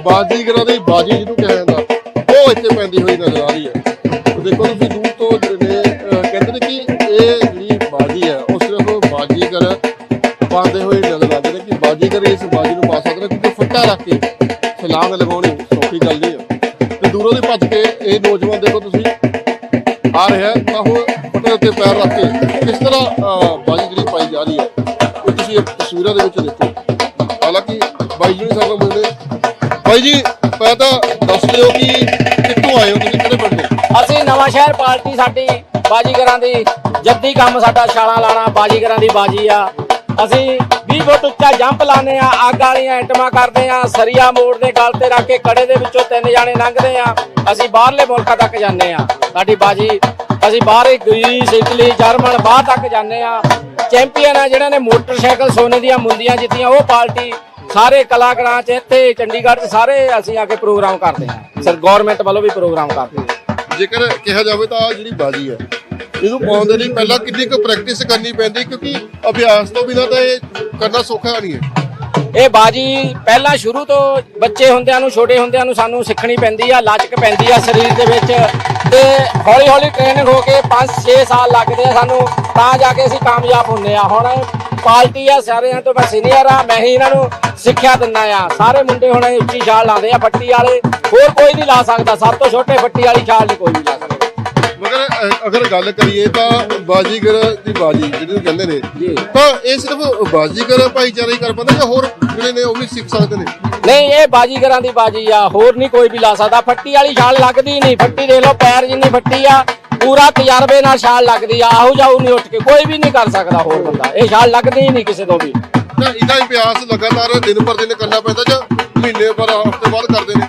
ਬਾਜੀਗਰਾਂ ਦੀ ਬਾਜੀ ਜਿਹਨੂੰ ਕਿਹਾ ਜਾਂਦਾ, ਉਹ ਇੱਥੇ ਪੈਂਦੀ ਹੋਈ ਨਜ਼ਰ ਆ ਰਹੀ ਹੈ। ਦੇਖੋ ਤੁਸੀਂ ਛਲਾਂਗ ਲਗਾਉਣੀ ਸੌਖੀ ਗੱਲ ਨਹੀਂ ਹੈ ਤੇ ਦੂਰੋਂ ਦੀ ਭੱਜ ਕੇ ਇਹ ਨੌਜਵਾਨ ਦੇਖੋ ਤੁਸੀਂ, ਆ ਰਿਹਾ ਤਾਂ ਉਹ ਫੱਟੇ ਉੱਤੇ ਪੈਰ ਰੱਖ ਕੇ ਕਿਸ ਤਰ੍ਹਾਂ ਬਾਜੀ ਜਿਹੜੀ ਪਾਈ ਜਾ ਰਹੀ ਹੈ, ਉਹ ਤੁਸੀਂ ਇਹ ਤਸਵੀਰਾਂ ਦੇ ਵਿੱਚ ਦੇਖੋ। ਹਾਲਾਂਕਿ ਬਾਈ ਜੀ ਨੇ ਸਾਨੂੰ ਮਿਲਦੇ ਬਾਈ ਜੀ ਪਹਿਲਾਂ ਤਾਂ ਦੱਸ ਦਿਓ ਕਿ ਕਿੱਥੋਂ ਆਏ ਹੋ ਤੁਸੀਂ, ਕਿਹੜੇ ਪਿੰਡ ਦੇ ਅਸੀਂ ਨਵਾਂ ਸ਼ਹਿਰ ਪਾਰਟੀ ਸਾਡੀ ਬਾਜੀਗਰਾਂ ਦੀ ਜੱਦੀ ਕੰਮ ਸਾਡਾ ਛਾਲਾਂ ਲਾਣਾ, ਬਾਜੀਗਰਾਂ ਦੀ ਬਾਜੀ ਆ। ਅਸੀਂ 20 ਉੱਚਾ ਜੰਪ ਲਾਣੇ ਆ, ਅੱਗ ਵਾਲੀਆਂ ਆਈਟਮਾਂ ਕਰਦੇ ਆ, ਸਰੀਆ ਮੋੜ ਗਲ ਤੇ ਰੱਖ ਕੇ ਕੜੇ ਦੇ ਵਿੱਚੋਂ ਤਿੰਨ ਜਾਣੇ ਲੰਘਦੇ ਆ। ਅਸੀਂ ਬਾਹਰਲੇ ਮੁਲਕਾਂ ਤੱਕ ਜਾਂਦੇ ਆ। ਸਾਡੀ ਬਾਜੀ, ਅਸੀਂ ਬਾਹਰ ਗ੍ਰੀਸ, ਇਟਲੀ, ਜਰਮਨ ਬਾਹਰ ਤੱਕ ਜਾਂਦੇ ਆ। ਚੈਂਪੀਅਨ ਆ ਜਿਹਨਾਂ ਨੇ ਮੋਟਰਸਾਈਕਲ ਸੋਨੇ ਦੀਆਂ ਮੁੰਦੀਆਂ ਜਿੱਤੀਆਂ, ਉਹ ਪਾਰਟੀ ਸਾਰੇ ਕਲਾਕਾਰਾਂ ਚ, ਇੱਥੇ ਚੰਡੀਗੜ੍ਹ ਚ ਸਾਰੇ ਅਸੀਂ ਆ ਕੇ ਪ੍ਰੋਗਰਾਮ ਕਰਦੇ ਆ। ਸਰ ਗਵਰਨਮੈਂਟ ਵੱਲੋਂ ਵੀ ਪ੍ਰੋਗਰਾਮ ਕਰਦੇ ਆ। ਜੇਕਰ ਕਿਹਾ ਜਾਵੇ ਤਾਂ ਜਿਹੜੀ ਬਾਜੀ ਹੈ ਇਹਨੂੰ ਪਾਉਣ ਦੇ ਲਈ ਪਹਿਲਾਂ ਕਿੰਨੀ ਕੁ ਪ੍ਰੈਕਟਿਸ ਕਰਨੀ ਪੈਂਦੀ, ਕਿਉਂਕਿ ਅਭਿਆਸ ਤੋਂ ਬਿਨਾਂ ਤਾਂ ਇਹ ਕਰਨਾ ਸੌਖਾ ਨਹੀਂ ਹੈ। ਇਹ ਬਾਜੀ ਪਹਿਲਾਂ ਸ਼ੁਰੂ ਤੋਂ ਬੱਚੇ ਹੁੰਦਿਆਂ ਨੂੰ, ਛੋਟੇ ਹੁੰਦਿਆਂ ਨੂੰ ਸਾਨੂੰ ਸਿੱਖਣੀ ਪੈਂਦੀ ਆ, ਲਚਕ ਪੈਂਦੀ ਆ ਸਰੀਰ ਦੇ ਵਿੱਚ। ਤੇ ਹੌਲੀ ਹੌਲੀ ਟ੍ਰੇਨਿੰਗ ਹੋ ਕੇ 5-6 ਸਾਲ ਲੱਗਦੇ ਆ ਸਾਨੂੰ, ਤਾਂ ਜਾ ਕੇ ਅਸੀਂ ਕਾਮਯਾਬ ਹੁੰਦੇ ਆ। ਹੁਣ ਪਾਲਟੀ ਆ ਸਾਰਿਆਂ ਤੋਂ, ਮੈਂ ਸੀਨੀਅਰ ਆ, ਮੈਂ ਹੀ ਇਹਨਾਂ ਨੂੰ ਸਿੱਖਿਆ ਦਿੰਦਾ ਆ। ਸਾਰੇ ਮੁੰਡੇ ਹੁਣ ਉੱਚੀ ਛਾਲ ਲਾਉਂਦੇ ਆ ਫੱਟੀ ਵਾਲੇ, ਹੋਰ ਕੋਈ ਨਹੀਂ ਲਾ ਸਕਦਾ। ਸਭ ਤੋਂ ਛੋਟੇ ਫੱਟੀ ਵਾਲੀ ਛਾਲ ਨਹੀਂ ਕੋਈ ਵੀ ਲਾ ਸਕਦਾ। ਮਗਰ ਅ, ਅਗਰ ਗੱਲ ਕਰੀਏ ਤਾਂ ਬਾਜੀਗਰ ਦੀ ਬਾਜੀ ਜਿਹਨੂੰ ਕਹਿੰਦੇ ਨੇ। ਤਾਂ ਇਹ ਸਿਰਫ ਬਾਜੀਗਰ ਭਾਈਚਾਰਾ ਹੀ ਕਰ ਪਾਉਂਦਾ ਜਾਂ ਹੋਰ ਜਿਹੜੇ ਨੇ ਉਹ ਵੀ ਸਿੱਖ ਸਕਦੇ ਨੇ? ਨਹੀਂ ਇਹ ਬਾਜੀਗਰਾਂ ਦੀ ਬਾਜੀ ਆ ਹੋਰ ਨਹੀਂ ਕੋਈ ਵੀ ਲਾ ਸਕਦਾ। ਫੱਟੀ ਵਾਲੀ ਛਾਲ ਲੱਗਦੀ ਨਹੀਂ ਫੱਟੀ ਦੇਖ ਲਓ ਪੈਰ ਜਿੰਨੀ ਫੱਟੀ ਆ ਪੂਰਾ ਤਜਰਬੇ ਨਾਲ ਛਾਲ ਲੱਗਦੀ ਆ ਆਹੂ ਜਾਊ ਨਹੀਂ ਉੱਠ ਕੇ ਕੋਈ ਵੀ ਨਹੀਂ ਕਰ ਸਕਦਾ ਹੋਰ ਬੰਦਾ। ਇਹ ਛਾਲ ਲੱਗਦੀ ਹੀ ਨਹੀਂ ਕਿਸੇ ਤੋਂ ਵੀ। ਤਾਂ ਇਹਦਾ ਅਭਿਆਸ ਲਗਾਤਾਰ ਦਿਨ ਪਰ ਦਿਨ ਕਰਨਾ ਪੈਂਦਾ ਜਾਂ ਮਹੀਨੇ ਪਰ ਹਫ਼ਤੇ ਬਾਅਦ ਕਰਦੇ ਨੇ?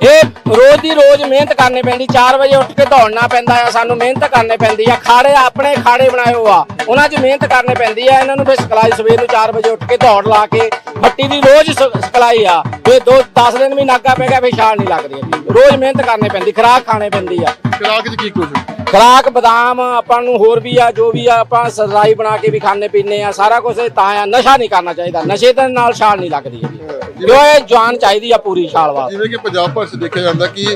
ਇਹ ਰੋਜ਼ ਦੀ ਰੋਜ਼ ਮਿਹਨਤ ਕਰਨੀ ਪੈਂਦੀ 4 ਵਜੇ ਉੱਠ ਕੇ ਦੌੜਨਾ ਪੈਂਦਾ ਆ ਸਾਨੂੰ ਮਿਹਨਤ ਕਰਨੀ ਪੈਂਦੀ ਆ ਖਾੜੇ ਆਪਣੇ ਖਾੜੇ ਬਣਾਏ ਹੋ ਆ ਉਹਨਾਂ 'ਚ ਮਿਹਨਤ ਕਰਨੀ ਪੈਂਦੀ ਆ ਇਹਨਾਂ ਨੂੰ ਫਿਰ ਸਿਖਲਾਈ ਸਵੇਰ ਨੂੰ 4 ਵਜੇ ਉੱਠ ਕੇ ਦੌੜ ਲਾ ਕੇ ਮੱਟੀ ਦੀ ਰੋਜ਼ ਸਿਖਲਾਈ ਆ ਫਿਰ ਦੋ 10 ਦਿਨ ਵੀ ਨਾਗਾ ਪੈ ਗਿਆ ਫਿਰ ਛਾਲ ਨਹੀਂ ਲੱਗਦੀ। ਰੋਜ਼ ਮਿਹਨਤ ਕਰਨੀ ਪੈਂਦੀ ਖੁਰਾਕ ਖਾਣੇ ਪੈਂਦੀ ਆ। ਖੁਰਾਕ 'ਚ ਕੀ ਕੁਝ ਖੁਰਾਕ ਬਦਾਮ ਆਪਾਂ ਨੂੰ ਹੋਰ ਵੀ ਆ ਜੋ ਵੀ ਆ ਆਪਾਂ ਸਜ਼ਾਈ ਬਣਾ ਕੇ ਵੀ ਖਾਣੇ ਪੀਣੇ ਆ ਸਾਰਾ ਕੁਝ ਤਾਂ ਆ ਨਸ਼ਾ ਨਹੀਂ ਕਰਨਾ ਚਾਹੀਦਾ ਨਸ਼ੇ ਦੇ ਨਾਲ ਛਾਲ ਨਹੀਂ ਲੱਗਦੀ ਜੋ ਇਹ ਜਾਨ ਚਾਹੀਦੀ ਆ ਪੂਰੀ ਛਾਲ ਵਾਸਤੇ। ਜਿਵੇਂ ਕਿ ਪੰਜਾਬ ਭਰ 'ਚ ਦੇਖਿਆ ਜਾਂਦਾ ਕਿ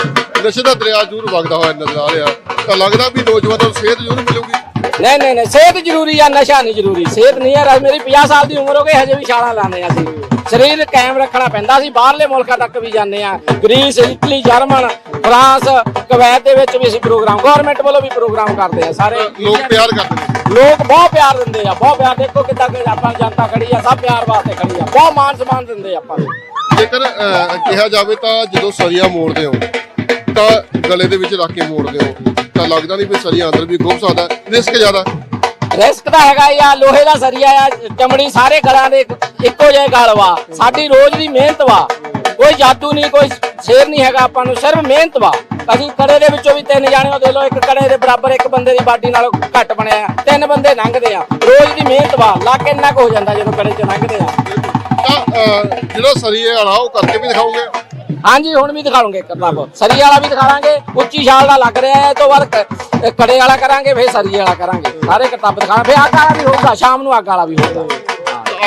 ਨਸ਼ੇ ਦਾ ਦਰਿਆ ਜ਼ਰੂਰ ਵਗਦਾ ਹੋਇਆ ਨਜ਼ਰ ਆ ਰਿਹਾ। ਤਾਂ ਲੱਗਦਾ ਵੀ ਨੌਜਵਾਨਾਂ ਨੂੰ ਸਿਹਤ ਜ਼ਰੂਰ ਮਿਲੂਗੀ। ਨਹੀਂ ਨਹੀਂ ਨਹੀਂ ਸਿਹਤ ਜ਼ਰੂਰੀ ਆ ਨਸ਼ਾ ਨਹੀਂ ਜ਼ਰੂਰੀ। ਸਿਹਤ ਨਹੀਂ ਹੈ ਮੇਰੀ 50 ਸਾਲ ਦੀ ਉਮਰ ਹੋ ਗਈ ਹਜੇ ਵੀ ਛਾਲਾਂ ਲਾਉਂਦੇ ਆ ਅਸੀਂ। ਸਰੀਰ ਕਾਇਮ ਰੱਖਣਾ ਪੈਂਦਾ ਸੀ ਬਾਹਰਲੇ ਮੁਲਕਾਂ ਤੱਕ ਵੀ ਜਾਂਦੇ ਆ। Greece Italy German France Kuwait ਦੇ ਵਿੱਚ ਵੀ ਅਸੀਂ ਪ੍ਰੋਗਰਾਮ ਗਵਰਨਮੈਂਟ ਵੱਲੋਂ ਵੀ ਪ੍ਰੋਗਰਾਮ ਕਰਦੇ ਆ ਸਾਰੇ। ਲੋਕ ਪਿਆਰ ਕਰਦੇ ਨੇ। ਲੋਕ ਬਹੁਤ ਪਿਆਰ ਦਿੰਦੇ ਆ ਬਹੁਤ ਪਿਆਰ। ਦੇਖੋ ਕਿੱਦਾਂ ਕਿ ਆਪਾਂ ਜਨਤਾ ਖੜੀ ਆ ਸਭ ਪਿਆਰ ਵਾਸਤੇ ਖੜੀ ਆ। ਬਹੁਤ ਮਾਨ ਸਨਮਾਨ ਦਿੰਦੇ ਆ ਆਪਾਂ ਨੂੰ। ਜੇਕਰ ਅਹ, ਕਿਹਾ ਜਾਵੇ ਤਾਂ ਜਦੋਂ ਸਰੀਆ ਮੋੜਦੇ ਹੋ ਤਾਂ ਗਲੇ ਦੇ ਵਿੱਚ ਰੱਖ ਕੇ ਮੋੜਦੇ ਹੋ ਤਾਂ ਲੱਗਦਾ ਨਹੀਂ ਵੀ ਸਰੀਆ ਅੰਦਰ ਵੀ ਖੁੱਭ ਸਕਦਾ ਰਿਸਕ ਜ਼ਿਆਦਾ। ਰਿਸਕ ਤਾਂ ਹੈਗਾ ਆ ਲੋਹੇ ਦਾ ਸਰੀਆ ਆ ਚਮੜੀ ਸਾਰੇ ਗਲਾਂ ਦੇ ਇੱਕੋ ਜਿਹੇ ਗਲ ਵਾ। ਸਾਡੀ ਰੋਜ਼ ਦੀ ਮਿਹਨਤ ਵਾ। ਕੋਈ ਜਾਦੂ ਨਹੀਂ ਕੋਈ ਸ਼ੇਰ ਨਹੀਂ ਹੈਗਾ ਆਪਾਂ ਨੂੰ ਸਿਰਫ ਮਿਹਨਤ ਵਾ। ਅਸੀਂ ਕੜੇ ਦੇ ਵਿੱਚੋਂ ਵੀ ਤਿੰਨ ਜਾਣੇ ਹੋ ਦੇ ਲੋ ਇੱਕ ਕੜੇ ਦੇ ਬਰਾਬਰ ਇੱਕ ਬੰਦੇ ਦੀ ਬਾਡੀ ਨਾਲੋਂ ਘੱਟ ਬਣਿਆ ਆ। ਤਿੰਨ ਬੰਦੇ ਲੰਘਦੇ ਆ। ਰੋਜ਼ ਦੀ ਮਿਹਨਤ ਵਾ। ਲੱਕ ਇੰਨਾ ਕੁ ਹੋ ਜਾਂਦਾ ਜਦੋਂ ਕੜੇ 'ਚ ਲੰਘਦੇ ਆ। ਤਾਂ ਅਹ, ਜਿਹੜਾ ਸਰੀਏ ਵਾਲਾ ਉਹ ਕਰਕੇ ਵੀ ਦਿਖਾਓਗੇ? ਹਾਂਜੀ ਹੁਣ ਵੀ ਦਿਖਾ ਲਵਾਂਗੇ ਕਿਤਾਬ ਸਰੀ ਵਾਲਾ ਵੀ ਦਿਖਾਵਾਂਗੇ ਉੱਚੀ ਛਾਲ ਦਾ ਲੱਗ ਰਿਹਾ ਹੈ ਇਹ ਤੋਂ ਬਾਅਦ ਕ- ਕੜੇ ਵਾਲਾ ਕਰਾਂਗੇ ਫਿਰ ਸਰੀ ਵਾਲਾ ਕਰਾਂਗੇ। ਸਾਰੇ ਕਿਤਾਬ ਦਿਖਾ ਫਿਰ ਅੱਗ ਵਾਲਾ ਵੀ ਹੋਊਗਾ ਸ਼ਾਮ ਨੂੰ ਅੱਗ ਵਾਲਾ ਵੀ ਹੋਊਗਾ।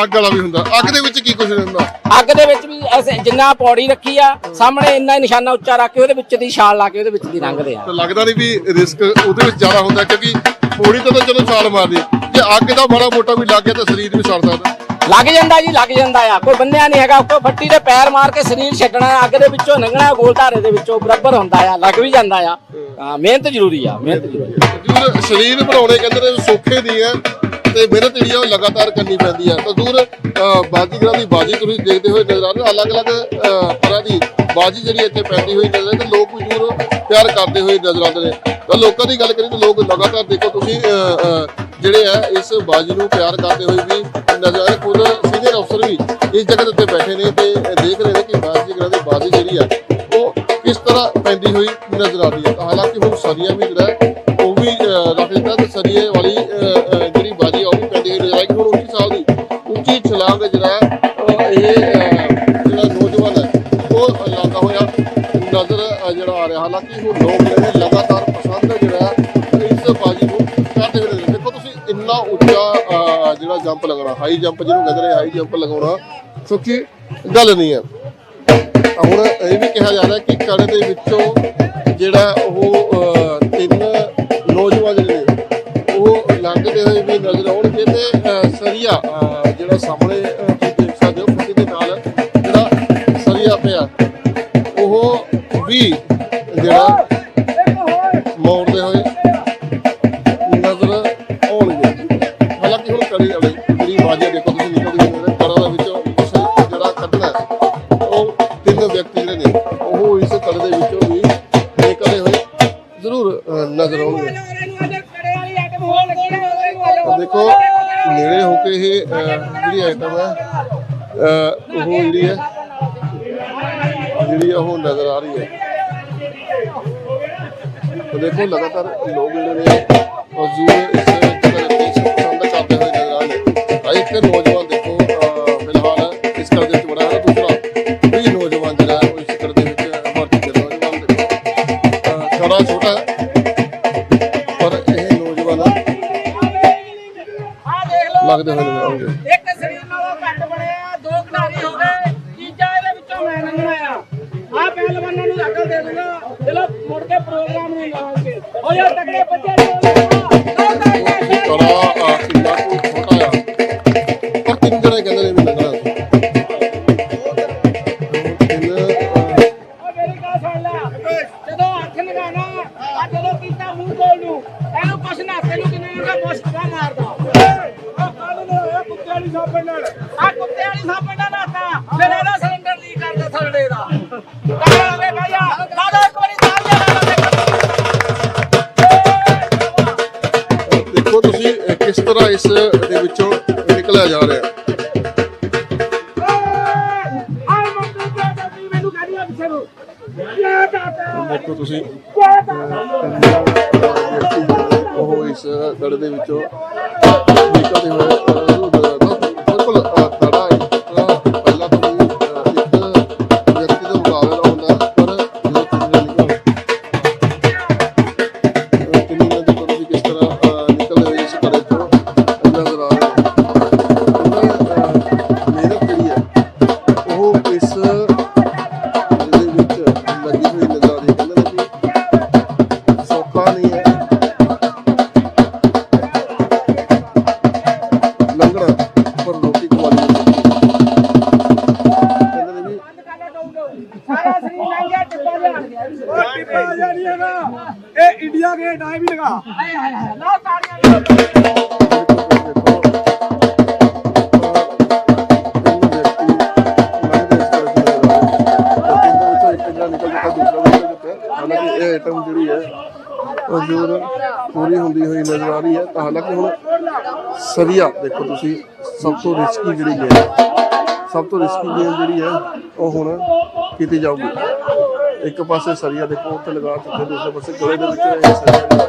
ਅੱਗ ਵਾਲਾ ਵੀ ਹੁੰਦਾ। ਅੱਗ ਦੇ ਵਿੱਚ ਕੀ ਕੁਝ ਹੁੰਦਾ ਅੱਗ ਦੇ ਵਿੱਚ ਵੀ ਐਸੇ ਜਿੰਨਾ ਪੌੜੀ ਰੱਖੀ ਆ ਸਾਹਮਣੇ ਇੰਨਾ ਹੀ ਨਿਸ਼ਾਨਾ ਉੱਚਾ ਰੱਖ ਕੇ ਉਹਦੇ ਵਿੱਚ ਦੀ ਛਾਲ ਲਾ ਕੇ ਉਹਦੇ ਵਿੱਚ ਦੀ ਲੰਘਦੇ ਆ। ਤਾਂ ਲੱਗਦਾ ਨਹੀਂ ਵੀ ਰਿਸਕ ਉਹਦੇ ਵਿੱਚ ਜ਼ਿਆਦਾ ਹੁੰਦਾ ਕਿਉਂਕਿ ਪੌੜੀ ਤੋਂ ਤਾਂ ਚਲੋ ਛਾਲ ਮਾਰਦੀ ਜੇ ਅੱਗ ਦਾ ਮਾੜਾ ਮੋਟਾ ਵੀ ਲੱਗ ਗਿਆ ਤਾਂ ਸਰੀਰ ਵੀ ਸੜ ਸਕਦਾ। ਲੱਗ ਜਾਂਦਾ ਜੀ, ਲੱਗ ਜਾਂਦਾ ਆ। ਕੋਈ ਬੰਨਿਆ ਨਹੀਂ ਹੈਗਾ, ਕੋਈ ਫੱਟੀ ਦੇ ਪੈਰ ਮਾਰ ਕੇ ਸਰੀਰ ਛੱਡਣਾ, ਅੱਗ ਦੇ ਵਿੱਚੋਂ ਲੰਘਣਾ, ਗੋਲ ਧਾਰੇ ਦੇ ਵਿੱਚੋਂ ਬਰਾਬਰ ਹੁੰਦਾ ਆ, ਲੱਗ ਵੀ ਜਾਂਦਾ ਆ। ਹਾਂ, ਮਿਹਨਤ ਜ਼ਰੂਰੀ ਆ, ਮਿਹਨਤ ਜ਼ਰੂਰੀ ਆ। ਸਰੀਰ ਬਣਾਉਣੇ ਕਹਿੰਦੇ ਨੇ ਸੌਖੇ ਨਹੀਂ ਆ। ਤੇ ਮਿਹਨਤ ਜਿਹੜੀ ਆ ਉਹ ਲਗਾਤਾਰ ਕਰਨੀ ਪੈਂਦੀ ਹੈ ਤਾਂ ਦੂਰ ਅਹ, ਬਾਜ਼ੀਗਰਾਂ ਦੀ ਬਾਜ਼ੀ ਤੁਸੀਂ ਦੇਖਦੇ ਹੋਏ ਨਜ਼ਰ ਆ ਰਹੇ ਅਲੱਗ-ਅਲੱਗ ਤਰ੍ਹਾਂ ਦੀ ਬਾਜ਼ੀ ਜਿਹੜੀ ਇੱਥੇ ਪੈਂਦੀ ਹੋਈ ਨਜ਼ਰ ਆਉਂਦੀ ਤੇ ਲੋਕ ਵੀ ਜ਼ਰੂਰ ਪਿਆਰ ਕਰਦੇ ਹੋਏ ਨਜ਼ਰ ਆਉਂਦੇ ਨੇ। ਤਾਂ ਲੋਕਾਂ ਦੀ ਗੱਲ ਕਰੀਏ ਤਾਂ ਲੋਕ ਲਗਾਤਾਰ ਦੇਖੋ ਤੁਸੀਂ ਜਿਹੜੇ ਆ ਇਸ ਬਾਜ਼ੀ ਨੂੰ ਪਿਆਰ ਕਰਦੇ ਹੋਏ ਵੀ ਨਜ਼ਰ ਆ ਰਹੇ। ਖੁਦ ਸੀਨੀਅਰ ਅਫਸਰ ਵੀ ਇਸ ਜਗ੍ਹਾ ਦੇ ਉੱਤੇ ਬੈਠੇ ਨੇ ਤੇ ਦੇਖ ਰਹੇ ਨੇ ਕਿ ਬਾਜ਼ੀਗਰਾਂ ਦੀ ਬਾਜ਼ੀ ਜਿਹੜੀ ਆ ਉਹ ਕਿਸ ਤਰ੍ਹਾਂ ਪੈਂਦੀ ਹੋਈ ਨਜ਼ਰ ਆ ਰਹੀ ਹੈ। ਹਾਲਾਂਕਿ ਹੁਣ ਸਰੀਆ ਵੀ ਜਿਹੜਾ ਉਹ ਵੀ ਰੱਖ ਦਿੱਤਾ ਤੇ ਸਰੀਏ ਵਾਲੀ ਉੱਚੀ ਛਲਾਂਗ ਜਿਹੜਾ ਇਹ ਜਿਹੜਾ ਨੌਜਵਾਨ ਹੈ ਉਹ ਲਾਉਂਦਾ ਹੋਇਆ ਨਜ਼ਰ ਜਿਹੜਾ ਆ ਰਿਹਾ। ਹਾਲਾਂਕਿ ਉਹ ਲੋਕ ਜਿਹੜੇ ਲਗਾਤਾਰ ਪਸੰਦ ਜਿਹੜਾ ਹੈ, ਇਸ ਬਾਜੀ ਨੂੰ ਕਰਦੇ ਹੋਏ ਦੇਖੋ ਤੁਸੀਂ ਇੰਨਾ ਉੱਚਾ ਜਿਹੜਾ ਜੰਪ ਲਗਾਉਣਾ ਹਾਈ ਜੰਪ ਜਿਹਨੂੰ ਕਹਿੰਦੇ ਨੇ ਹਾਈ ਜੰਪ ਲਗਾਉਣਾ ਸੌਖੀ ਗੱਲ ਨਹੀਂ ਹੈ। ਹੁਣ ਇਹ ਵੀ ਕਿਹਾ ਜਾ ਰਿਹਾ ਕਿ ਕੜੇ ਦੇ ਵਿੱਚੋਂ ਜਿਹੜਾ ਉਹ ਤਿੰਨ ਲੰਘਦੇ ਹੋਏ ਵੀ ਨਜ਼ਰ ਆਉਣਗੇ ਤੇ ਸਰੀਆ ਜਿਹੜਾ ਸਾਹਮਣੇ ਤੁਸੀਂ ਦੇਖ ਸਕਦੇ ਹੋ ਫੁੱਟੀ ਦੇ ਨਾਲ ਜਿਹੜਾ ਸਰੀਆ ਪਿਆ ਉਹ ਵੀ ਜਿਹੜਾ ਮੋੜਦੇ ਹੋਏ ਉਹ ਇਸ ਦੜ ਦੇ ਵਿੱਚੋਂ ਨਿਕਲਦੇ ਹੋਏ ਤਾਂ ਹਾਲਾਂਕਿ ਹੁਣ ਸਰੀਆ, ਦੇਖੋ ਤੁਸੀਂ, ਸਭ ਤੋਂ ਰਿਸਕੀ ਜਿਹੜੀ ਗੇਮ ਸਭ ਤੋਂ ਰਿਸਕੀ ਗੇਮ ਜਿਹੜੀ ਹੈ, ਉਹ ਹੁਣ ਕੀਤੀ ਜਾਊਗੀ। ਇੱਕ ਪਾਸੇ ਸਰੀਆ ਦੇਖੋ, ਉੱਥੇ ਲਗਾ ਚੁੱਕੇ ਦੂਸਰੇ ਪਾਸੇ ਗਲੇ ਦੇ ਵਿੱਚ ਇਹ ਸਰੀਆ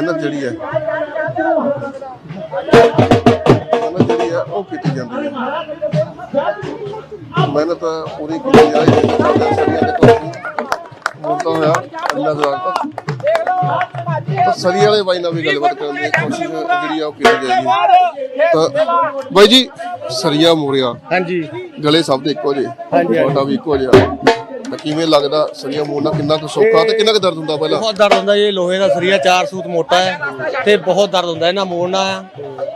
ਮਿਹਨਤ ਜਿਹੜੀ ਹੈ ਮਿਹਨਤ ਜਿਹੜੀ ਹੈ ਉਹ ਕੀਤੀ ਜਾਂਦੀ ਹੈ। ਮਿਹਨਤ ਪੂਰੀ ਕੀਤੀ ਜਾ ਰਹੀ ਹੈ। ਸਰੀਆ ਦੇ ਕੋਲ ਹੋਇਆ ਨਜ਼ਰ ਆ ਰਿਹਾ ਤਾਂ ਸਰੀ ਵਾਲੇ ਬਾਈ ਨਾਲ ਵੀ ਗੱਲਬਾਤ ਕਰਨ ਦੀ ਕੋਸ਼ਿਸ਼ ਜਿਹੜੀ ਆ ਉਹ ਕੀਤੀ ਜਾਏਗੀ। ਤਾਂ ਬਾਈ ਜੀ ਸਰੀਆ ਮੋਰਿਆ। ਹਾਂਜੀ। ਗਲੇ ਸਭ ਦੇ ਇੱਕੋ ਜਿਹੇ। ਤੁਹਾਡਾ ਵੀ ਇੱਕੋ ਜਿਹਾ। ਕਿਵੇਂ ਲੱਗਦਾ ਸਰੀਆ ਮੋੜਨਾ ਕਿੰਨਾ ਕੁ ਸੌਖਾ ਤੇ ਕਿੰਨਾ ਕੁ ਦਰਦ ਹੁੰਦਾ ਪਹਿਲਾਂ? ਬਹੁਤ ਦਰਦ ਹੁੰਦਾ ਜੀ ਲੋਹੇ ਦਾ ਸਰੀਆ ਚਾਰ ਸੂਤ ਮੋਟਾ ਹੈ ਤੇ ਬਹੁਤ ਦਰਦ ਹੁੰਦਾ ਇਹਨਾਂ ਮੋੜਨਾ ਆ।